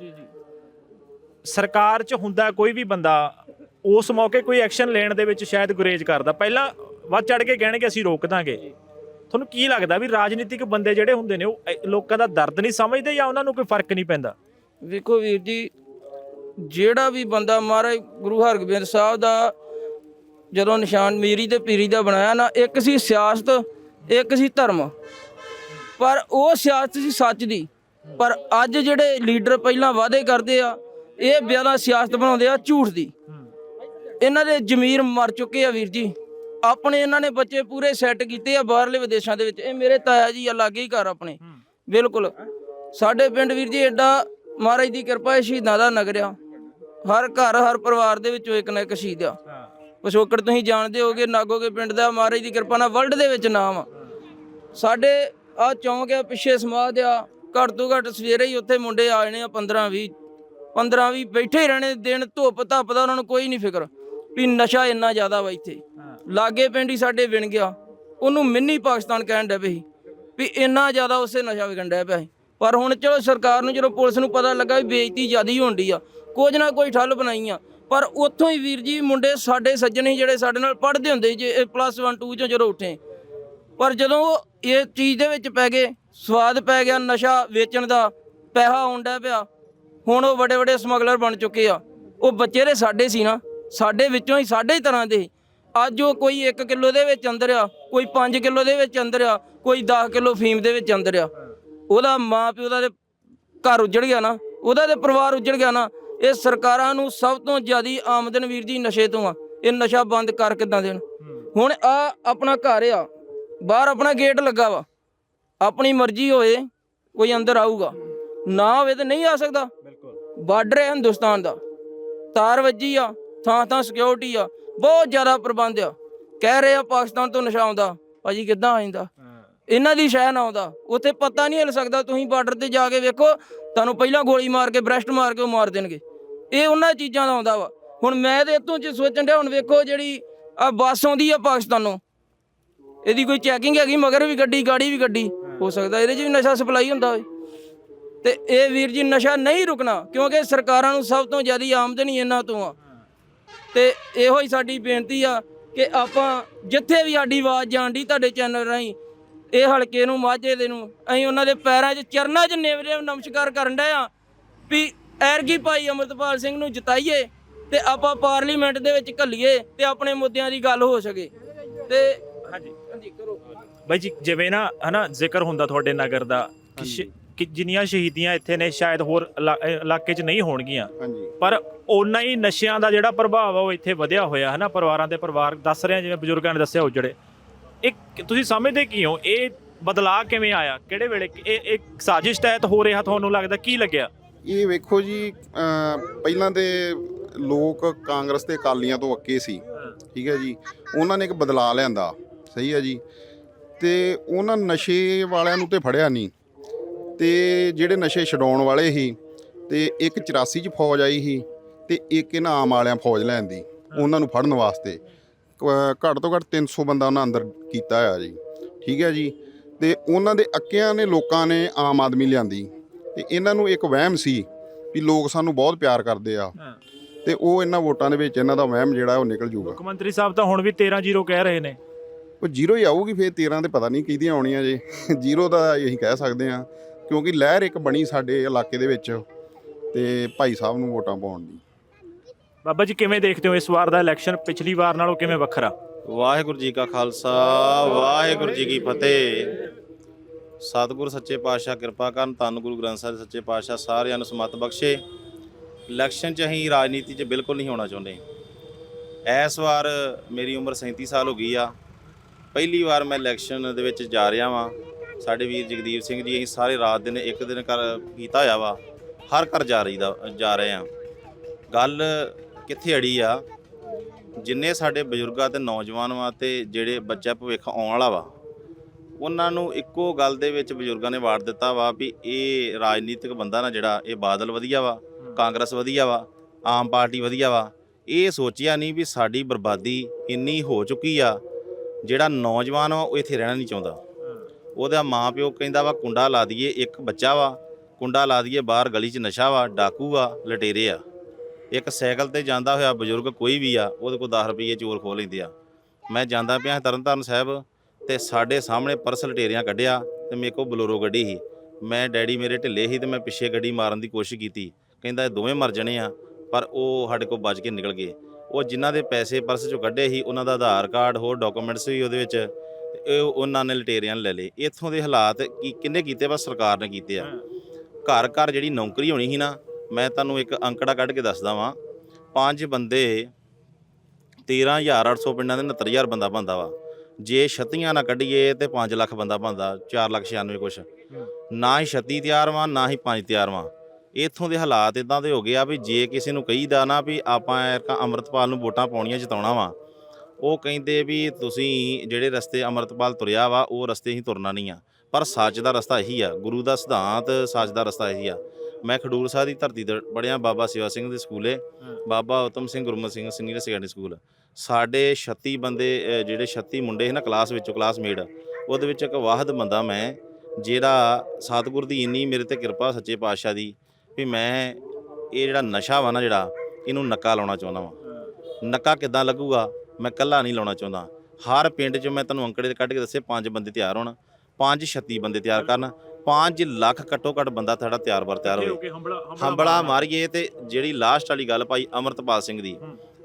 ਸਰਕਾਰ 'ਚ ਹੁੰਦਾ ਕੋਈ ਵੀ ਬੰਦਾ ਉਸ ਮੌਕੇ ਕੋਈ ਐਕਸ਼ਨ ਲੈਣ ਦੇ ਵਿੱਚ ਸ਼ਾਇਦ ਗੁਰੇਜ਼ ਕਰਦਾ। ਪਹਿਲਾਂ ਵੱਧ ਚੜ ਕੇ ਕਹਿਣਗੇ ਅਸੀਂ ਰੋਕ ਦਾਂਗੇ। ਤੁਹਾਨੂੰ ਕੀ ਲੱਗਦਾ ਵੀ ਰਾਜਨੀਤਿਕ ਬੰਦੇ ਜਿਹੜੇ ਹੁੰਦੇ ਨੇ ਉਹ ਇਹ ਲੋਕਾਂ ਦਾ ਦਰਦ ਨਹੀਂ ਸਮਝਦੇ ਜਾਂ ਉਹਨਾਂ ਨੂੰ ਕੋਈ ਫ਼ਰਕ ਨਹੀਂ ਪੈਂਦਾ? ਵੇਖੋ ਵੀਰ ਜੀ ਜਿਹੜਾ ਵੀ ਬੰਦਾ ਮਹਾਰਾਜ ਗੁਰੂ ਹਰਗੋਬਿੰਦ ਸਾਹਿਬ ਦਾ ਜਦੋਂ ਨਿਸ਼ਾਨ ਮੀਰੀ ਤੇ ਪੀਰੀ ਦਾ ਬਣਾਇਆ ਨਾ ਇੱਕ ਸੀ ਸਿਆਸਤ ਇੱਕ ਸੀ ਧਰਮ। ਪਰ ਉਹ ਸਿਆਸਤ ਸੀ ਸੱਚ ਦੀ। ਪਰ ਅੱਜ ਜਿਹੜੇ ਲੀਡਰ ਪਹਿਲਾਂ ਵਾਅਦੇ ਕਰਦੇ ਆ ਇਹ ਬਿਆਨਾ ਸਿਆਸਤ ਬਣਾਉਂਦੇ ਆ ਝੂਠ ਦੀ। ਇਹਨਾਂ ਦੇ ਜ਼ਮੀਰ ਮਰ ਚੁੱਕੇ ਆ ਵੀਰ ਜੀ। ਆਪਣੇ ਇਹਨਾਂ ਨੇ ਬੱਚੇ ਪੂਰੇ ਸੈੱਟ ਕੀਤੇ ਆ ਬਾਹਰਲੇ ਵਿਦੇਸ਼ਾਂ ਦੇ ਵਿੱਚ। ਇਹ ਮੇਰੇ ਤਾਇਆ ਜੀ ਆ ਲਾਗੇ ਹੀ ਘਰ ਆਪਣੇ। ਬਿਲਕੁਲ। ਸਾਡੇ ਪਿੰਡ ਵੀਰ ਜੀ ਐਡਾ ਮਹਾਰਾਜ ਦੀ ਕਿਰਪਾ ਹੈ ਸ਼ਹੀਦਾਂ ਦਾ ਨਗਰ ਆ। ਹਰ ਘਰ ਹਰ ਪਰਿਵਾਰ ਦੇ ਵਿੱਚੋਂ ਇੱਕ ਨਾ ਇੱਕ ਸ਼ਹੀਦ ਆ। ਪਿਛੋਕੜ ਤੁਸੀਂ ਜਾਣਦੇ ਹੋਗੇ ਨਾਗੋਗੇ ਪਿੰਡ ਦਾ ਮਹਾਰਾਜ ਦੀ ਕਿਰਪਾ ਨਾਲ ਵਰਲਡ ਦੇ ਵਿੱਚ ਨਾਮ ਆ। ਸਾਡੇ ਆ ਚੌਂਕ ਆ ਪਿੱਛੇ ਸਮਾਧ ਆ। ਘੱਟ ਤੋਂ ਘੱਟ ਸਵੇਰੇ ਹੀ ਉੱਥੇ ਮੁੰਡੇ ਆ ਜਾਣੇ ਆ 15 20 15 20 ਬੈਠੇ ਹੀ ਰਹਿਣੇ ਦਿਨ ਧੁੱਪ ਧੱਪ ਦਾ ਉਹਨਾਂ ਨੂੰ ਕੋਈ ਨਹੀਂ ਫਿਕਰ। ਵੀ ਨਸ਼ਾ ਇੰਨਾ ਜ਼ਿਆਦਾ ਵਾ ਇੱਥੇ। ਲਾਗੇ ਪਿੰਡ ਹੀ ਸਾਡੇ ਵਿਣ ਗਿਆ। ਉਹਨੂੰ ਮਿੰਨੀ ਪਾਕਿਸਤਾਨ ਕਹਿਣ ਡੈ ਸੀ ਵੀ ਇੰਨਾ ਜ਼ਿਆਦਾ ਉਸੇ ਨਸ਼ਾ ਵਿਕਣ ਡਿਆ ਪਿਆ ਪਰ ਹੁਣ ਚਲੋ ਸਰਕਾਰ ਨੂੰ ਜਦੋਂ ਪੁਲਿਸ ਨੂੰ ਪਤਾ ਲੱਗਾ ਵੀ ਬੇਇੱਜ਼ਤੀ ਜ਼ਿਆਦਾ ਹੀ ਹੁੰਦੀ ਆ। ਕੁਝ ਨਾ ਕੋਈ ਠੱਲ ਬਣਾਈ ਆ। ਪਰ ਉੱਥੋਂ ਹੀ ਵੀਰ ਜੀ ਮੁੰਡੇ ਸਾਡੇ ਸੱਜਣ ਸੀ ਜਿਹੜੇ ਸਾਡੇ ਨਾਲ ਪੜ੍ਹਦੇ ਹੁੰਦੇ ਜੇ ਪਲੱਸ 1 2 ਚੋਂ ਜਦੋਂ ਉੱਠੇ। ਪਰ ਜਦੋਂ ਉਹ ਇਹ ਚੀਜ਼ ਦੇ ਵਿੱਚ ਪੈ ਗਏ ਸਵਾਦ ਪੈ ਗਿਆ ਨਸ਼ਾ ਵੇਚਣ ਦਾ ਪੈਸਾ ਆਉਂਦਾ ਪਿਆ। ਹੁਣ ਉਹ ਵੱਡੇ ਵੱਡੇ ਸਮਗਲਰ ਬਣ ਚੁੱਕੇ ਆ। ਉਹ ਬੱਚੇ ਦੇ ਸਾਡੇ ਸੀ ਨਾ ਸਾਡੇ ਵਿੱਚੋਂ ਹੀ ਸਾਡੇ ਹੀ ਤਰ੍ਹਾਂ ਦੇ। ਅੱਜ ਉਹ ਕੋਈ 1 ਕਿਲੋ ਦੇ ਵਿੱਚ ਅੰਦਰ ਆ ਕੋਈ 5 ਕਿਲੋ ਦੇ ਵਿੱਚ ਅੰਦਰ ਆ ਕੋਈ 10 ਕਿਲੋ ਫੀਮ ਦੇ ਵਿੱਚ ਅੰਦਰ ਆ। ਉਹਦਾ ਮਾਂ ਪਿਓ ਦਾ ਘਰ ਉਜੜ ਗਿਆ ਨਾ ਉਹਦਾ ਤੇ ਪਰਿਵਾਰ ਉਜੜ ਗਿਆ ਨਾ ਇਹ ਸਰਕਾਰਾਂ ਨੂੰ ਸਭ ਤੋਂ ਜ਼ਿਆਦੀ ਆਮਦਨ ਵੀਰ ਜੀ ਨਸ਼ੇ ਤੋਂ ਆ। ਇਹ ਨਸ਼ਾ ਬੰਦ ਕਰ ਕਿੱਦਾਂ ਦੇਣ? ਹੁਣ ਆ ਆਪਣਾ ਘਰ ਆ ਬਾਹਰ ਆਪਣਾ ਗੇਟ ਲੱਗਾ ਵਾ। ਆਪਣੀ ਮਰਜ਼ੀ ਹੋਏ ਕੋਈ ਅੰਦਰ ਆਊਗਾ। ਨਾ ਹੋਵੇ ਤਾਂ ਨਹੀਂ ਆ ਸਕਦਾ। ਬਿਲਕੁਲ। ਬਾਰਡਰ ਹੈ ਹਿੰਦੁਸਤਾਨ ਦਾ। ਤਾਰ ਵੱਜੀ ਆ। ਥਾਂ ਥਾਂ ਸਿਕਿਉਰਿਟੀ ਆ ਬਹੁਤ ਜ਼ਿਆਦਾ ਪ੍ਰਬੰਧ ਆ। ਕਹਿ ਰਹੇ ਆ ਪਾਕਿਸਤਾਨ ਤੋਂ ਨਸ਼ਾ ਆਉਂਦਾ ਭਾਜੀ ਕਿੱਦਾਂ ਆ ਜਾਂਦਾ? ਇਹਨਾਂ ਦੀ ਸ਼ਹਿ ਨਾ ਆਉਂਦਾ ਉੱਥੇ ਪਤਾ ਨਹੀਂ ਹਿਲ ਸਕਦਾ ਤੁਸੀਂ ਬਾਰਡਰ ਤੇ ਜਾ ਕੇ ਵੇਖੋ ਤੁਹਾਨੂੰ ਪਹਿਲਾਂ ਗੋਲੀ ਮਾਰ ਕੇ ਬ੍ਰੈਸਟ ਮਾਰ ਕੇ ਉਹ ਮਾਰ ਦੇਣਗੇ। ਇਹ ਉਹਨਾਂ ਚੀਜ਼ਾਂ ਦਾ ਆਉਂਦਾ ਵਾ। ਹੁਣ ਮੈਂ ਤੇ ਇਤੋਂ ਚ ਸੋਚਣ ਡਿਆ ਹੁਣ ਵੇਖੋ ਜਿਹੜੀ ਆ ਬੱਸ ਆਉਂਦੀ ਆ ਪਾਕਿਸਤਾਨੋਂ ਇਹਦੀ ਕੋਈ ਚੈਕਿੰਗ ਹੈਗੀ ਮਗਰ ਵੀ ਗੱਡੀ ਗਾੜੀ ਵੀ ਗੱਡੀ ਹੋ। ਸਕਦਾ ਇਹਦੇ 'ਚ ਵੀ ਨਸ਼ਾ ਸਪਲਾਈ ਹੁੰਦਾ ਹੋਵੇ। ਤੇ ਇਹ ਵੀਰ ਜੀ ਨਸ਼ਾ ਨਹੀਂ ਰੁਕਣਾ ਕਿਉਂਕਿ ਸਰਕਾਰਾਂ ਨੂੰ ਸਭ ਤੋਂ ਜ਼ਿਆਦਾ ਆਮਦਨੀ ਇਹਨਾਂ ਤੋਂ ਆ। ਤੇ ਇਹੋ ਹੀ ਸਾਡੀ ਬੇਨਤੀ ਆ ਕਿ ਆਪਾਂ ਜਿੱਥੇ ਵੀ ਸਾਡੀ ਆਵਾਜ਼ ਜਾਂਦੀ ਤੁਹਾਡੇ ਚੈਨਲ ਰਾਹੀਂ, ਇਹ ਹਲਕੇ ਨੂੰ, ਮਾਝੇ ਦੇ ਨੂੰ, ਅਸੀਂ ਉਹਨਾਂ ਦੇ ਪੈਰਾਂ 'ਚ, ਚਰਨਾਂ 'ਚ ਨੇਵਰੇ ਨਮਸਕਾਰ ਕਰਨ ਡਏ ਆ ਵੀ ਐਰਗੀ ਭਾਈ ਅਮਰਤਪਾਲ ਸਿੰਘ ਨੂੰ ਜਿਤਾਈਏ ਤੇ ਆਪਾਂ ਪਾਰਲੀਮੈਂਟ ਦੇ ਵਿੱਚ ਘੱਲੀਏ ਤੇ ਆਪਣੇ ਮੁੱਦਿਆਂ ਦੀ ਗੱਲ ਹੋ ਸਕੇ। ਤੇ ਹਾਂਜੀ। ਹਾਂਜੀ ਕਰੋ ਬਾਈ ਜੀ, ਜਿਵੇਂ ਨਾ, ਹਨਾ, ਜ਼ਿਕਰ ਹੁੰਦਾ ਤੁਹਾਡੇ ਨਗਰ ਦਾ, ਕਿ ਕਿ ਜਿੰਨੀਆਂ ਸ਼ਹੀਦੀਆਂ ਇੱਥੇ ਨੇ ਸ਼ਾਇਦ ਹੋਰ ਇਲਾ- ਇਲਾਕੇ 'ਚ ਨਹੀਂ ਹੋਣਗੀਆਂ। ਹਾਂਜੀ। ਪਰ ਓਨਾ ਹੀ ਨਸ਼ਿਆਂ ਦਾ ਜਿਹੜਾ ਪ੍ਰਭਾਵ ਆ ਉਹ ਇੱਥੇ ਵਧਿਆ ਹੋਇਆ ਹਨਾ? ਪਰਿਵਾਰਾਂ ਦੇ ਪਰਿਵਾਰ ਦੱਸ ਰਹੇ ਆ ਜਿਵੇਂ ਬਜ਼ੁਰਗਾਂ ਨੇ ਦੱਸਿਆ ਉਜੜੇ। ਇੱਕ ਤੁਸੀਂ ਸਮਝਦੇ ਕੀ ਹੋ ਇਹ ਬਦਲਾਅ ਕਿਵੇਂ ਆਇਆ? ਕਿਹੜੇ ਵੇਲੇ ਇਹ ਇੱਕ ਸਾਜ਼ਿਸ਼ ਤਹਿਤ ਹੋ ਰਿਹਾ ਤੁਹਾਨੂੰ ਲੱਗਦਾ ਕੀ ਲੱਗਿਆ? ਇਹ ਵੇਖੋ ਜੀ ਅਮ ਪਹਿਲਾਂ ਤੇ ਲੋਕ ਕਾਂਗਰਸ ਤੇ ਅਕਾਲੀਆਂ ਤੋਂ ਅੱਕੇ ਸੀ। ਠੀਕ ਹੈ ਜੀ? ਉਹਨਾਂ ਨੇ ਇੱਕ ਬਦਲਾਅ ਲਿਆਂਦਾ। ਸਹੀ ਹੈ ਜੀ? ਤੇ ਉਹਨਾਂ ਨਸ਼ੇ ਵਾਲਿਆਂ ਨੂੰ ਤੇ ਫੜਿਆ ਨਹੀਂ। ਤੇ ਜਿਹੜੇ ਨਸ਼ੇ ਛਡਾਉਣ ਵਾਲੇ ਸੀ ਤੇ ਇੱਕ 84 ਚ ਫੌਜ ਆਈ ਸੀ ਤੇ ਇੱਕ ਇਹਨਾਂ ਆਮ ਵਾਲਿਆਂ ਫੌਜ ਲੈਂਦੀ ਉਹਨਾਂ ਨੂੰ ਫੜਨ ਵਾਸਤੇ। ਘੱਟ ਤੋਂ ਘੱਟ 300 ਬੰਦਾ ਉਹਨਾਂ ਅੰਦਰ ਕੀਤਾ ਹੋਇਆ ਜੀ। ਠੀਕ ਹੈ ਜੀ? ਤੇ ਉਹਨਾਂ ਦੇ ਅੱਕਿਆਂ ਨੇ ਲੋਕਾਂ ਨੇ ਆਮ ਆਦਮੀ ਲਿਆਂਦੀ। ਤੇ ਇਹਨਾਂ ਨੂੰ ਇੱਕ ਵਹਿਮ ਸੀ ਵੀ ਲੋਕ ਸਾਨੂੰ ਬਹੁਤ ਪਿਆਰ ਕਰਦੇ ਆ। ਤੇ ਉਹ ਇਹਨਾਂ ਵੋਟਾਂ ਦੇ ਵਿੱਚ ਇਹਨਾਂ ਦਾ ਵਹਿਮ ਜਿਹੜਾ ਉਹ ਨਿਕਲ ਜੂਗਾ। ਮੁੱਖ ਮੰਤਰੀ ਸਾਹਿਬ ਤਾਂ ਹੁਣ ਵੀ 13-0 ਕਹਿ ਰਹੇ ਨੇ। ਉਹ ਜ਼ੀਰੋ ਹੀ ਆਊਗੀ ਫਿਰ 13 ਤੇ ਪਤਾ ਨਹੀਂ ਕਿਹਦੀਆਂ ਆਉਣੀਆਂ ਜੇ। ਜ਼ੀਰੋ ਦਾ ਇਹੀ ਕਹਿ ਸਕਦੇ ਆ। ਕਿਉਂਕਿ ਲਹਿਰ ਇੱਕ ਬਣੀ ਸਾਡੇ ਇਲਾਕੇ ਦੇ ਵਿੱਚ ਤੇ ਭਾਈ ਸਾਹਿਬ ਨੂੰ ਵੋਟਾਂ ਪਾਉਣ ਦੀ। ਬਾਬਾ ਜੀ ਕਿਵੇਂ ਦੇਖਦੇ ਹੋ ਇਸ ਵਾਰ ਦਾ ਇਲੈਕਸ਼ਨ ਪਿਛਲੀ ਵਾਰ ਨਾਲੋਂ ਕਿਵੇਂ ਵੱਖਰਾ? ਵਾਹਿਗੁਰੂ ਜੀ ਕਾ ਖਾਲਸਾ ਵਾਹਿਗੁਰੂ ਜੀ ਕੀ ਫਤਿਹ। ਸਤਿਗੁਰ ਸੱਚੇ ਪਾਤਸ਼ਾਹ ਕਿਰਪਾ ਕਰਨ ਧੰਨ ਗੁਰੂ ਗ੍ਰੰਥ ਸਾਹਿਬ ਸੱਚੇ ਪਾਤਸ਼ਾਹ ਸਾਰਿਆਂ ਨੂੰ ਸਮਤ ਬਖਸ਼ੇ। ਇਲੈਕਸ਼ਨ 'ਚ ਅਸੀਂ ਰਾਜਨੀਤੀ 'ਚ ਬਿਲਕੁਲ ਨਹੀਂ ਹੋਣਾ ਚਾਹੁੰਦੇ। ਇਸ ਵਾਰ ਮੇਰੀ ਉਮਰ 37 ਸਾਲ ਹੋ ਗਈ ਆ। ਪਹਿਲੀ ਵਾਰ ਮੈਂ ਇਲੈਕਸ਼ਨ ਦੇ ਵਿੱਚ ਜਾ ਰਿਹਾ ਵਾਂ। ਸਾਡੇ ਵੀਰ ਜਗਦੀਪ ਸਿੰਘ ਜੀ ਅਸੀਂ ਸਾਰੇ ਰਾਤ ਦਿਨ ਇੱਕ ਦਿਨ ਕਰ ਕੀਤਾ ਹੋਇਆ ਵਾ ਹਰ ਘਰ ਜਾ ਰਹੀ ਦਾ ਜਾ ਰਹੇ ਆ ਗੱਲ ਕਿੱਥੇ ਅੜੀ ਆ? ਜਿੰਨੇ ਸਾਡੇ ਬਜ਼ੁਰਗਾਂ ਤੇ ਨੌਜਵਾਨ ਵਾ ਤੇ ਜਿਹੜੇ ਬੱਚਾ ਭਵਿੱਖ ਆਉਣ ਵਾਲਾ ਵਾ ਉਹਨਾਂ ਨੂੰ ਇੱਕੋ ਗੱਲ ਦੇ ਵਿੱਚ ਬਜ਼ੁਰਗਾਂ ਨੇ ਵਾੜ ਦਿੱਤਾ ਵਾ ਵੀ ਇਹ ਰਾਜਨੀਤਿਕ ਬੰਦਾ ਨਾ ਜਿਹੜਾ ਇਹ ਬਾਦਲ ਵਧੀਆ ਵਾ ਕਾਂਗਰਸ ਵਧੀਆ ਵਾ ਆਮ ਪਾਰਟੀ ਵਧੀਆ ਵਾ। ਇਹ ਸੋਚਿਆ ਨਹੀਂ ਵੀ ਸਾਡੀ ਬਰਬਾਦੀ ਇੰਨੀ ਹੋ ਚੁੱਕੀ ਆ ਜਿਹੜਾ ਨੌਜਵਾਨ ਵਾ ਉਹ ਇੱਥੇ ਰਹਿਣਾ ਨਹੀਂ ਚਾਹੁੰਦਾ। ਉਹਦਾ ਮਾਂ ਪਿਓ ਕਹਿੰਦਾ ਵਾ, ਕੁੰਡਾ ਲਾ ਦਈਏ, ਇੱਕ ਬੱਚਾ ਵਾ, ਕੁੰਡਾ ਲਾ ਦਈਏ, ਬਾਹਰ ਗਲੀ 'ਚ ਨਸ਼ਾ ਵਾ, ਡਾਕੂ ਆ ਲਟੇਰੇ ਆ। ਇੱਕ ਸਾਈਕਲ ਤੇ ਜਾਂਦਾ ਹੋਇਆ ਬਜ਼ੁਰਗ ਕੋਈ ਵੀ ਆ, ਉਹਦੇ ਕੋਲ 10 ਰੁਪਏ ਚੋਰ ਖੋਹ ਲੈਂਦੇ ਆ। ਮੈਂ ਜਾਂਦਾ ਪਿਆ ਤਰਨਤਾਰਨ ਸਾਹਿਬ ਤੇ ਸਾਡੇ ਸਾਹਮਣੇ ਪਰਸ ਲਟੇਰਿਆਂ ਕੱਢਿਆ ਤੇ ਮੇਰੇ ਕੋਲ ਬਲੋਰੋ ਗੱਡੀ ਸੀ। ਮੈਂ ਡੈਡੀ ਮੇਰੇ ਢਿੱਲੇ ਸੀ ਤੇ ਮੈਂ ਪਿੱਛੇ ਗੱਡੀ ਮਾਰਨ ਦੀ ਕੋਸ਼ਿਸ਼ ਕੀਤੀ। ਕਹਿੰਦਾ ਇਹ ਦੋਵੇਂ ਮਰ ਜਣੇ ਆ, ਪਰ ਉਹ ਸਾਡੇ ਕੋਲ ਬਚ ਕੇ ਨਿਕਲ ਗਏ। ਉਹ ਜਿਨ੍ਹਾਂ ਦੇ ਪੈਸੇ ਪਰਸ ਚੋਂ ਕੱਢੇ ਸੀ, ਉਹਨਾਂ ਦਾ ਆਧਾਰ ਕਾਰਡ, ਹੋਰ ਡਾਕੂਮੈਂਟਸ ਵੀ ਉਹਦੇ ਵਿੱਚ ਤੇ ਇਹ ਉਹਨਾਂ ਨੇ ਲਟੇਰਿਆਂ ਨੇ ਲੈ ਲਏ। ਇੱਥੋਂ ਦੇ ਹਾਲਾਤ ਕੀ ਕਿੰਨੇ ਕੀਤੇ? ਬਸ ਸਰਕਾਰ ਨੇ ਕੀਤੇ ਆ। ਘਰ ਘਰ ਜਿਹੜੀ ਨੌਕਰੀ ਹੋਣੀ ਸੀ ਨਾ, ਮੈਂ ਤੁਹਾਨੂੰ ਇੱਕ ਅੰਕੜਾ ਕੱਢ ਕੇ ਦੱਸਦਾ ਵਾਂ। ਪੰਜ ਬੰਦੇ 13800 ਪਿੰਡਾਂ ਦੇ 69000 ਬੰਦਾ ਬੰਦਾ ਵਾ। ਜੇ ਛੱਤੀਆਂ ਨਾ ਕੱਢੀਏ ਤੇ 5 ਲੱਖ ਬੰਦਾ ਬੰਦਾ 4 ਲੱਖ 96 ਕੁਛ। ਨਾ ਹੀ ਛੱਤੀ ਤਿਆਰ ਵਾਂ, ਨਾ ਹੀ ਪੰਜ ਤਿਆਰ ਵਾਂ। ਇੱਥੋਂ ਦੇ ਹਾਲਾਤ ਇਦਾਂ ਦੇ ਹੋ ਗਏ ਆ ਵੀ ਜੇ ਕਿਸੇ ਨੂੰ ਕਹੀਦਾ ਨਾ ਵੀ ਆਪਾਂ ਐਰਕਾ ਅੰਮ੍ਰਿਤਪਾਲ ਨੂੰ ਵੋਟਾਂ ਪਾਉਣੀਆਂ ਜਿਤਾਉਣਾ ਵਾ ਉਹ ਕਹਿੰਦੇ ਵੀ ਤੁਸੀਂ ਜਿਹੜੇ ਰਸਤੇ ਅੰਮ੍ਰਿਤਪਾਲ ਤੁਰਿਆ ਵਾ ਉਹ ਰਸਤੇ ਹੀ ਤੁਰਨਾ ਨਹੀਂ ਆ। ਪਰ ਸੱਚ ਦਾ ਰਸਤਾ ਇਹੀ ਆ। ਗੁਰੂ ਦਾ ਸਿਧਾਂਤ ਸੱਚ ਦਾ ਰਸਤਾ ਇਹੀ ਆ। ਮੈਂ ਖਡੂਰ ਸਾਹਿਬ ਦੀ ਧਰਤੀ ਤੇ ਪੜਿਆ ਬਾਬਾ ਸੇਵਾ ਸਿੰਘ ਦੇ ਸਕੂਲੇ। Baba Uttam Singh Gurmat Singh senior secondary school. ਸਾਡੇ 36 ਬੰਦੇ ਜਿਹੜੇ 36 ਮੁੰਡੇ ਸੀ ਨਾ ਕਲਾਸ ਵਿੱਚੋਂ ਕਲਾਸਮੇਟ ਉਹਦੇ ਵਿੱਚ ਇੱਕ ਵਾਹਦ ਬੰਦਾ ਮੈਂ ਜਿਹੜਾ ਸਤਿਗੁਰ ਦੀ ਇੰਨੀ ਮੇਰੇ ਤੇ ਕਿਰਪਾ ਸੱਚੇ ਪਾਤਸ਼ਾਹ ਦੀ ਵੀ ਮੈਂ ਇਹ ਜਿਹੜਾ ਨਸ਼ਾ ਵਾ ਨਾ ਜਿਹੜਾ ਇਹਨੂੰ ਨੱਕਾ ਲਾਉਣਾ ਚਾਹੁੰਦਾ ਵਾਂ। ਨੱਕਾ ਕਿੱਦਾਂ ਲੱਗੂਗਾ? ਮੈਂ ਕੱਲਾ ਨਹੀਂ ਲਾਉਣਾ ਚਾਹੁੰਦਾ। ਹਰ ਪਿੰਡ 'ਚ ਮੈਂ ਤੁਹਾਨੂੰ ਅੰਕੜੇ ਕੱਢ ਕੇ ਦੱਸੇ ਪੰਜ ਬੰਦੇ ਤਿਆਰ ਹੋਣ ਪੰਜ 36 ਬੰਦੇ ਤਿਆਰ ਕਰਨ 5 ਲੱਖ ਘੱਟੋ ਘੱਟ ਬੰਦਾ ਤੁਹਾਡਾ ਤਿਆਰ ਬਰ ਤਿਆਰ ਹੋਵੇ। ਹੰਬਲਾ ਮਾਰੀਏ ਤੇ ਜਿਹੜੀ ਲਾਸਟ ਵਾਲੀ ਗੱਲ ਭਾਈ ਅਮਰਤਪਾਲ ਸਿੰਘ ਦੀ।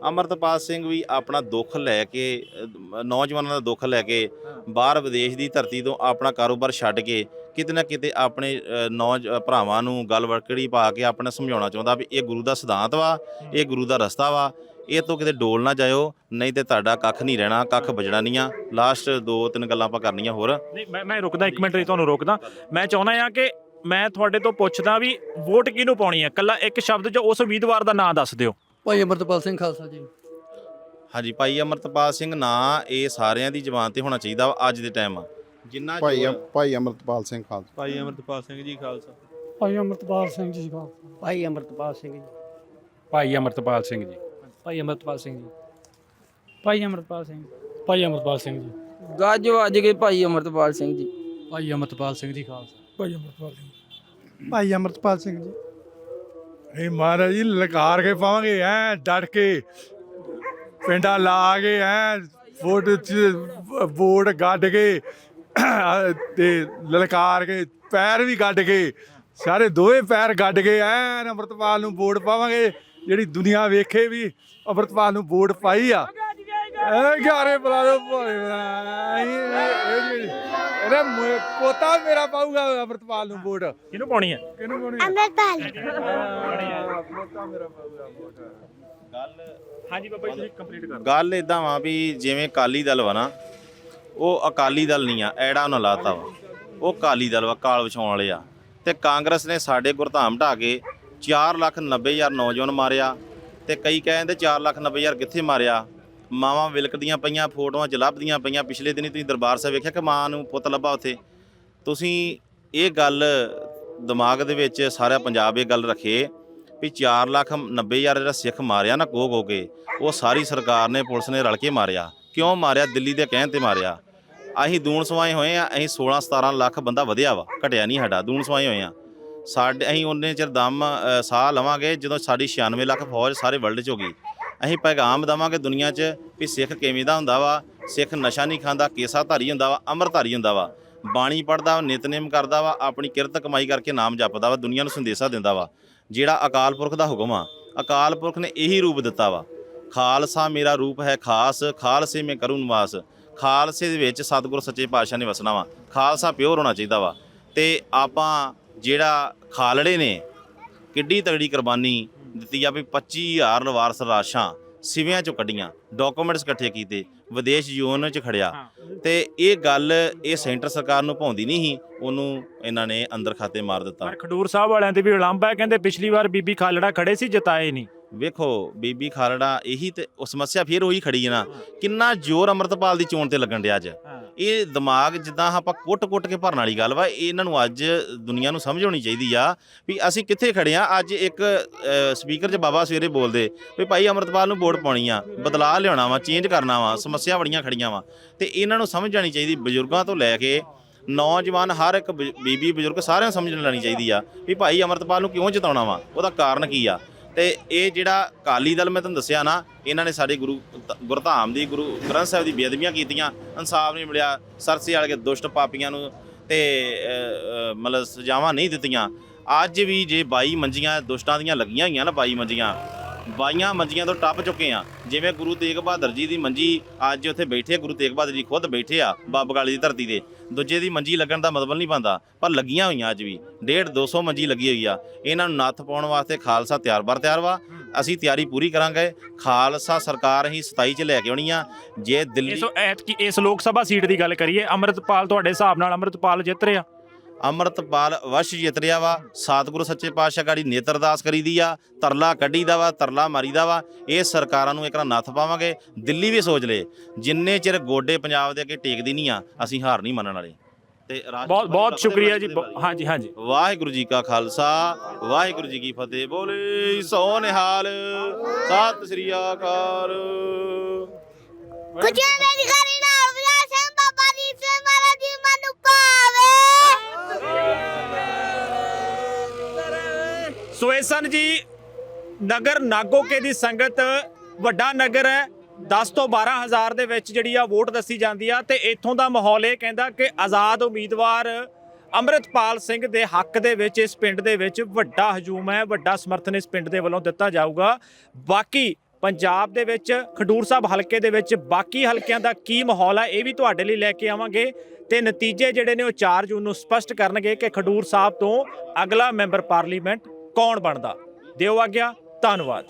ਅਮਰਤਪਾਲ ਸਿੰਘ ਵੀ ਆਪਣਾ ਦੁੱਖ ਲੈ ਕੇ ਨੌਜਵਾਨਾਂ ਦਾ ਦੁੱਖ ਲੈ ਕੇ ਬਾਹਰ ਵਿਦੇਸ਼ ਦੀ ਧਰਤੀ ਤੋਂ ਆਪਣਾ ਕਾਰੋਬਾਰ ਛੱਡ ਕੇ ਕਿਤੇ ਨਾ ਕਿਤੇ ਆਪਣੇ ਨੌਜ ਭਰਾਵਾਂ ਨੂੰ ਗੱਲ ਵਰਕੜੀ ਪਾ ਕੇ ਆਪਣਾ ਸਮਝਾਉਣਾ ਚਾਹੁੰਦਾ ਵੀ ਇਹ ਗੁਰੂ ਦਾ ਸਿਧਾਂਤ ਵਾ ਇਹ ਗੁਰੂ ਦਾ ਰਸਤਾ ਵਾ। ਇਹ ਤੋਂ ਕਿਤੇ ਡੋਲ ਨਾ ਜਾਇਓ ਨਹੀਂ ਤੇ ਤੁਹਾਡਾ ਕੱਖ ਨਹੀਂ ਰਹਿਣਾ ਕੱਖ ਬਜਣਾ ਨਹੀਂ ਆ। ਲਾਸਟ ਦੋ ਤਿੰਨ ਗੱਲਾਂ ਆਪਾਂ ਕਰਨੀਆਂ ਹੋਰ। ਨਹੀਂ ਮੈਂ ਮੈਂ ਰੁਕਦਾ ਇੱਕ ਮਿੰਟ ਲਈ ਤੁਹਾਨੂੰ ਰੋਕਦਾ। ਮੈਂ ਚਾਹੁੰਦਾ ਆ ਕਿ ਮੈਂ ਤੁਹਾਡੇ ਤੋਂ ਪੁੱਛਦਾ ਵੀ ਵੋਟ ਕਿਹਨੂੰ ਪਾਉਣੀ ਹੈ? ਕੱਲਾ ਇੱਕ ਸ਼ਬਦ 'ਚ ਉਸ ਉਮੀਦਵਾਰ ਦਾ ਨਾਮ ਦੱਸ ਦਿਓ। ਭਾਈ ਅਮਰਤਪਾਲ ਸਿੰਘ ਖਾਲਸਾ ਜੀ। ਹਾਂਜੀ ਭਾਈ ਅਮਰਤਪਾਲ ਸਿੰਘ ਨਾਂ ਇਹ ਸਾਰਿਆਂ ਦੀ ਜ਼ੁਬਾਨ ਤੇ ਹੋਣਾ ਚਾਹੀਦਾ ਵਾ ਅੱਜ ਦੇ ਟਾਈਮ ਜਿੰਨਾ ਭਾਈ ਜ਼ੋਰ- ਭਾਈ ਅਮਰਤਪਾਲ ਸਿੰਘ ਖਾਲਸਾ। ਭਾਈ ਅਮਰਤਪਾਲ ਸਿੰਘ ਜੀ ਖਾਲਸਾ। ਭਾਈ ਅਮਰਤਪਾਲ ਸਿੰਘ ਜੀ ਖਾਲਸਾ। ਭਾਈ ਅਮਰਤਪਾਲ ਸਿੰਘ ਜੀ। ਭਾਈ ਅਮਰਤਪਾਲ ਸਿੰਘ ਜੀ। ਭਾਈ ਅਮਰਤਪਾਲ ਸਿੰਘ ਜੀ। ਭਾਈ ਅਮਰਤਪਾਲ ਸਿੰਘ। ਭਾਈ ਅਮਰਤਪਾਲ ਸਿੰਘ ਜੀ। ਗੱਜ ਵੱਜ ਕੇ ਭਾਈ ਅਮਰਤਪਾਲ ਸਿੰਘ ਜੀ। ਭਾਈ ਅਮਰਤਪਾਲ ਸਿੰਘ ਜੀ ਖਾਲਸਾ। ਭਾਈ ਅਮਰਪਾਲ ਸਿੰਘ ਭਾਈ ਅਮਰਪਾਲ ਸਿੰਘ ਜੀ। ਇਹ ਮਹਾਰਾਜ ਜੀ ਲਕਾਰ ਕੇ ਪਾਵਾਂਗੇ ਐ ਡਟ ਕੇ। ਪਿੰਡਾ ਲਾ ਕੇ ਐ ਵੋਟ ਚ ਵੋਟ ਗੱਡ ਕੇ। ਤੇ ਲਲਕਾਰ ਕੇ ਪੈਰ ਵੀ ਗੱਡ ਕੇ। ਸਾਰੇ ਦੋਵੇਂ ਪੈਰ ਗੱਡ ਕੇ ਐ ਅਮਰਤਪਾਲ ਨੂੰ ਵੋਟ ਪਾਵਾਂਗੇ। ਜਿਹੜੀ ਦੁਨੀਆ ਵੇਖੇ ਵੀ ਅਮਰਤਪਾਲ ਨੂੰ ਵੋਟ ਪਾਈ ਆ। ਐ ਘਾਰੇ ਬੁਲਾ ਦੋ ਭੋਲੇ ਇਹਦਾ ਪੋਤਾ ਮੇਰਾ ਪਾਊਗਾ ਅਮਰਤਪਾਲ ਨੂੰ ਵੋਟ। ਕਿਹਨੂੰ ਪਾਉਣੀ ਹੈ ਕਿਹਨੂੰ ਪਾਉਣੀ ਪੋਤਾ ਮੇਰਾ ਪਾਊਗਾ ਵੋਟ ਹਾਂਜੀ ਬਾਬਾ ਜੀ ਤੁਸੀਂ ਕੰਪਲੀਟ ਕਰ। ਗੱਲ ਇਦਾਂ ਵਾ ਵੀ ਜਿਵੇਂ ਅਕਾਲੀ ਦਲ ਵਾ ਨਾ ਉਹ ਅਕਾਲੀ ਦਲ ਨਹੀਂ ਆ ਐੜਾ ਉਹਨਾਂ ਲਾਤਾ ਵਾ। ਉਹ ਅਕਾਲੀ ਦਲ ਵਾ ਕਾਲ ਵਿਛਾਉਣ ਵਾਲੇ ਆ। ਤੇ ਕਾਂਗਰਸ ਨੇ ਸਾਡੇ ਗੁਰਧਾਮ ਢਾ ਕੇ 4 ਲੱਖ 90 ਹਜ਼ਾਰ ਨੌਜਵਾਨ ਮਾਰਿਆ ਤੇ ਕਈ ਕਹਿੰਦੇ 4 ਲੱਖ 90 ਹਜ਼ਾਰ ਕਿੱਥੇ ਮਾਰਿਆ? ਮਾਵਾਂ ਵਿਲਕਦੀਆਂ ਪਈਆਂ, ਫੋਟੋਆਂ ਚ ਲੱਭਦੀਆਂ ਪਈਆਂ। ਪਿਛਲੇ ਦਿਨੀ ਤੁਸੀਂ ਦਰਬਾਰ ਸਾਹਿਬ ਵੇਖਿਆ ਕਿ ਮਾਂ ਨੂੰ ਪੁੱਤ ਲੱਭਾ ਉੱਥੇ? ਤੁਸੀਂ ਇਹ ਗੱਲ ਦਿਮਾਗ ਦੇ ਵਿੱਚ ਸਾਰਾ ਪੰਜਾਬ ਇਹ ਗੱਲ ਰੱਖੇ ਵੀ 4 ਲੱਖ 90 ਹਜ਼ਾਰ ਜਿਹੜਾ ਸਿੱਖ ਮਾਰਿਆ ਨਾ ਕੋ ਕੋ ਕੇ ਉਹ ਸਾਰੀ ਸਰਕਾਰ ਨੇ, ਪੁਲਿਸ ਨੇ ਰਲ ਕੇ ਮਾਰਿਆ। ਕਿਉਂ ਮਾਰਿਆ? ਦਿੱਲੀ ਦੇ ਕਹਿਣ ਤੇ ਮਾਰਿਆ। ਅਸੀਂ ਦੂਣ ਸਵਾਏ ਹੋਏ ਆ, ਅਸੀਂ 16 17 ਲੱਖ ਬੰਦਾ ਵਧਿਆ ਵਾ, ਘਟਿਆ ਨਹੀਂ ਸਾਡਾ, ਦੂਣ ਸਵਾਏ ਹੋਏ ਆ। ਸਾਡੇ ਅਸੀਂ ਉਹਨੇ ਚਿਰ ਦਮ ਅ, ਸਾਹ ਲਵਾਂਗੇ ਜਦੋਂ ਸਾਡੀ 96 ਲੱਖ ਫੌਜ ਸਾਰੇ ਵਰਲਡ 'ਚ ਹੋ ਗਈ। ਅਸੀਂ ਪੈਗਾਮ ਦਵਾਂਗੇ ਦੁਨੀਆ 'ਚ ਵੀ ਸਿੱਖ ਕਿਵੇਂ ਦਾ ਹੁੰਦਾ ਵਾ ਸਿੱਖ ਨਸ਼ਾ ਨਹੀਂ ਖਾਂਦਾ ਕੇਸਾ ਧਾਰੀ ਹੁੰਦਾ ਵਾ ਅੰਮ੍ਰਿਤਧਾਰੀ ਹੁੰਦਾ ਵਾ। ਬਾਣੀ ਪੜਦਾ ਵਾ ਨਿਤਨੇਮ ਕਰਦਾ ਵਾ ਆਪਣੀ ਕਿਰਤ ਕਮਾਈ ਕਰਕੇ ਨਾਮ ਜਪਦਾ ਵਾ ਦੁਨੀਆ ਨੂੰ ਸੰਦੇਸ਼ਾ ਦਿੰਦਾ ਵਾ। ਜਿਹੜਾ ਅਕਾਲ ਪੁਰਖ ਦਾ ਹੁਕਮ ਆ ਅਕਾਲ ਪੁਰਖ ਨੇ ਇਹੀ ਰੂਪ ਦਿੱਤਾ ਵਾ। ਖਾਲਸਾ ਮੇਰਾ ਰੂਪ ਹੈ ਖਾਸ ਖਾਲਸੇ ਮੈਂ ਕਰੂੰ ਨਿਵਾਸ। ਖਾਲਸੇ ਦੇ ਵਿੱਚ ਸਤਿਗੁਰ ਸੱਚੇ ਪਾਤਸ਼ਾਹ ਨੇ ਵਸਣਾ ਵਾ। ਖਾਲਸਾ ਪਿਓਰ ਹੋਣਾ ਚਾਹੀਦਾ ਵਾ। ਤੇ ਆਪਾਂ ਜਿਹੜਾ ਖਾਲੜੇ ਨੇ ਕਿੱਡੀ ਤਗੜੀ ਕੁਰਬਾਨੀ ਦਿੱਤੀ ਆ ਵੀ 25000 ਲਵਾਰਸ ਰਾਸ਼ਾਂ ਸਿਵਿਆਂ ਚੋਂ ਕੱਢੀਆਂ ਡਾਕੂਮੈਂਟਸ ਇਕੱਠੇ ਕੀਤੇ ਵਿਦੇਸ਼ ਯੂਨ ਚ ਖੜਿਆ। ਤੇ ਇਹ ਗੱਲ ਇਹ ਸੈਂਟਰ ਸਰਕਾਰ ਨੂੰ ਭਾਉਂਦੀ ਨਹੀਂ ਸੀ ਉਹਨੂੰ ਇਹਨਾਂ ਨੇ ਅੰਦਰ ਖਾਤੇ ਮਾਰ ਦਿੱਤਾ। ਪਰ ਖਡੂਰ ਸਾਹਿਬ ਵਾਲਿਆਂ ਤੇ ਵੀ ਉਲੰਭ ਹੈ ਕਹਿੰਦੇ ਪਿਛਲੀ ਵਾਰ ਬੀਬੀ ਖਾਲੜਾ ਖੜੇ ਸੀ ਜਿਤਾਏ ਨਹੀਂ। ਵੇਖੋ ਬੀਬੀ ਖਾਲੜਾ ਇਹੀ ਤੇ ਉਹ ਸਮੱਸਿਆ ਫੇਰ ਉਹੀ ਖੜੀ ਹੈ ਨਾ ਕਿੰਨਾ ਜ਼ੋਰ ਅਮਰਤਪਾਲ ਦੀ ਚੋਣ ਤੇ ਲੱਗਣ ਡਿਆ ਅੱਜ। ਇਹ ਦਿਮਾਗ ਜਿੱਦਾਂ ਆਪਾਂ ਕੁੱਟ-ਕੁੱਟ ਕੇ ਭਰਨ ਵਾਲੀ ਗੱਲ ਵਾ, ਇਹਨਾਂ ਨੂੰ ਅੱਜ ਦੁਨੀਆ ਨੂੰ ਸਮਝ ਆਉਣੀ ਚਾਹੀਦੀ ਆ ਵੀ ਅਸੀਂ ਕਿੱਥੇ ਖੜੇ ਆ। ਅੱਜ ਇੱਕ ਸਪੀਕਰ 'ਚ ਬਾਬਾ ਸਵੇਰੇ ਬੋਲਦੇ, ਵੀ ਭਾਈ ਅਮਰਤਪਾਲ ਨੂੰ ਵੋਟ ਪਾਉਣੀ ਆ, ਬਦਲਾਅ ਲਿਆਉਣਾ ਵਾ ਚੇਂਜ ਕਰਨਾ ਵਾ, ਸਮੱਸਿਆ ਬੜੀਆਂ ਖੜੀਆਂ ਵਾ। ਤੇ ਇਹਨਾਂ ਨੂੰ ਸਮਝ ਆਣੀ ਚਾਹੀਦੀ ਬਜ਼ੁਰਗਾਂ ਤੋਂ ਲੈ ਕੇ ਨੌਜਵਾਨ ਹਰ ਇੱਕ ਬ- ਬੀਬੀ, ਬਜ਼ੁਰਗ ਸਾਰਿਆਂ ਨੂੰ ਸਮਝ ਲੈਣੀ ਚਾਹੀਦੀ ਆ ਵੀ ਭਾਈ ਅਮਰਤਪਾਲ ਨੂੰ ਕਿਉਂ ਜਿਤਾਉਣਾ ਵਾ, ਉਹਦਾ ਕਾਰਨ ਕੀ ਆ? ਤੇ ਇਹ ਜਿਹੜਾ ਅਕਾਲੀ ਦਲ, ਮੈਂ ਤੁਹਾਨੂੰ ਦੱਸਿਆ ਨਾ, ਇਹਨਾਂ ਨੇ ਸਾਡੇ ਗੁਰੂ ਗੁਰਧਾਮ ਦੀ, ਗੁਰੂ ਗ੍ਰੰਥ ਸਾਹਿਬ ਦੀ ਬੇਅਦਬੀਆਂ ਕੀਤੀਆਂ, ਇਨਸਾਫ ਨਹੀਂ ਮਿਲਿਆ, ਸਰਸੇ ਵਾਲੇ ਦੁਸ਼ਟ ਪਾਪੀਆਂ ਨੂੰ ਤੇ ਮਤਲਬ ਸਜ਼ਾਵਾਂ ਨਹੀਂ ਦਿੱਤੀਆਂ। ਅੱਜ ਵੀ ਜੇ 22 ਮੰਜੀਆਂ ਦੁਸ਼ਟਾਂ ਦੀਆਂ ਲੱਗੀਆਂ ਹੋਈਆਂ ਨਾ 22 ਮੰਜੀਆਂ, ਬਾਈਆਂ ਮੰਜੀਆਂ ਤੋਂ ਟੱਪ ਚੁੱਕੇ ਆ। ਜਿਵੇਂ ਗੁਰੂ ਤੇਗ ਬਹਾਦਰ ਜੀ ਦੀ ਮੰਜੀ ਅੱਜ ਉੱਥੇ ਬੈਠੇ ਗੁਰੂ ਤੇਗ ਬਹਾਦਰ ਜੀ ਖੁਦ ਬੈਠੇ ਆ, ਬਾਬਾ ਦੀ ਧਰਤੀ ਤੇ। ਦੂਜੇ ਦੀ ਮੰਜੀ ਲੱਗਣ ਦਾ ਮਤਲਬ ਨਹੀਂ ਬੰਦਾ ਪਰ ਲੱਗੀਆਂ ਹੋਈਆਂ ਅੱਜ ਵੀ। 1.5 200 ਮੰਜੀ ਲੱਗੀ ਹੋਈ ਆ। ਇਹਨਾਂ ਨੂੰ ਨੱਥ ਪਾਉਣ ਵਾਸਤੇ ਖਾਲਸਾ ਤਿਆਰ ਬਰ ਤਿਆਰ ਵਾ। ਅਸੀਂ ਤਿਆਰੀ ਪੂਰੀ ਕਰਾਂਗੇ। ਖਾਲਸਾ ਸਰਕਾਰ ਅਸੀਂ 27 ਚ ਲੈ ਕੇ ਆਉਣੀ ਆ। ਜੇ ਦਿੱਲੀ ਇਸ ਐਤਕੀ ਇਸ ਲੋਕ ਸਭਾ ਸੀਟ ਦੀ ਗੱਲ ਕਰੀਏ, ਅੰਮ੍ਰਿਤਪਾਲ ਤੁਹਾਡੇ ਹਿਸਾਬ ਨਾਲ ਅੰਮ੍ਰਿਤਪਾਲ ਜਿੱਤ ਰਿਹਾ। ਅੰਮ੍ਰਿਤਪਾਲ ਵਸ਼ ਜਿੱਤ ਰਿਹਾ ਵਾ। ਸਤਿਗੁਰੂ ਸੱਚੇ ਪਾਤਸ਼ਾਹ ਗਾੜੀ ਨੇਤਰ ਅਰਦਾਸ ਕਰੀਦੀ ਆ ਤਰਲਾ ਕੱਢੀਦਾ ਵਾ ਤਰਲਾ ਮਾਰੀਦਾ ਵਾ। ਇਹ ਸਰਕਾਰਾਂ ਨੂੰ ਇੱਕ ਨਾ ਨੱਥ ਪਾਵਾਂਗੇ। ਦਿੱਲੀ ਵੀ ਸੋਚ ਲੇ ਜਿੰਨੇ ਚਿਰ ਗੋਡੇ ਪੰਜਾਬ ਦੇ ਅੱਗੇ ਟੇਕਦੀ ਨਹੀਂ ਆ ਅਸੀਂ ਹਾਰ ਨਹੀਂ ਮੰਨਣ ਵਾਲੇ। ਤੇ ਰਾਜ- ਬਹੁਤ ਬਹੁਤ ਸ਼ੁਕਰੀਆ ਜੀ ਹਾਂਜੀ ਹਾਂਜੀ। ਵਾਹਿਗੁਰੂ ਜੀ ਕਾ ਖਾਲਸਾ ਵਾਹਿਗੁਰੂ ਜੀ ਕੀ ਫਤਿਹ। ਬੋਲੇ ਸੋ ਨਿਹਾਲ ਸਤਿ ਸ੍ਰੀ ਅਕਾਲ। ਕੁਝ ਮੇਰੀ ਸੋ ਸਨ ਜੀ। ਨਗਰ ਨਾਗੋਕੇ ਦੀ ਸੰਗਤ ਵੱਡਾ ਨਗਰ ਹੈ। 10 ਤੋਂ 12 ਹਜ਼ਾਰ ਦੇ ਵਿੱਚ ਜਿਹੜੀ ਆ ਵੋਟ ਦੱਸੀ ਜਾਂਦੀ ਆ ਤੇ ਇੱਥੋਂ ਦਾ ਮਾਹੌਲ ਇਹ ਕਹਿੰਦਾ ਕਿ ਆਜ਼ਾਦ ਉਮੀਦਵਾਰ ਅੰਮ੍ਰਿਤਪਾਲ ਸਿੰਘ ਦੇ ਹੱਕ ਦੇ ਵਿੱਚ ਇਸ ਪਿੰਡ ਦੇ ਵਿੱਚ ਵੱਡਾ ਹਜੂਮ ਹੈ। ਵੱਡਾ ਸਮਰਥਨ ਇਸ ਪਿੰਡ ਦੇ ਵੱਲੋਂ ਦਿੱਤਾ ਜਾਊਗਾ। ਬਾਕੀ ਪੰਜਾਬ ਦੇ ਵਿੱਚ ਖਡੂਰ ਸਾਹਿਬ ਹਲਕੇ ਦੇ ਵਿੱਚ ਬਾਕੀ ਹਲਕਿਆਂ ਦਾ ਕੀ ਮਾਹੌਲ ਹੈ ਇਹ ਵੀ ਤੁਹਾਡੇ ਲਈ ਲੈ ਕੇ ਆਵਾਂਗੇ। ਤੇ ਨਤੀਜੇ ਜਿਹੜੇ ਨੇ ਉਹ 4 ਜੂਨ ਨੂੰ ਸਪਸ਼ਟ ਕਰਨਗੇ ਕਿ ਖਡੂਰ ਸਾਹਿਬ ਤੋਂ ਅਗਲਾ ਮੈਂਬਰ ਪਾਰਲੀਮੈਂਟ ਕੌਣ ਬਣਦਾ? ਦਿਓ ਆਗਿਆ ਧੰਨਵਾਦ।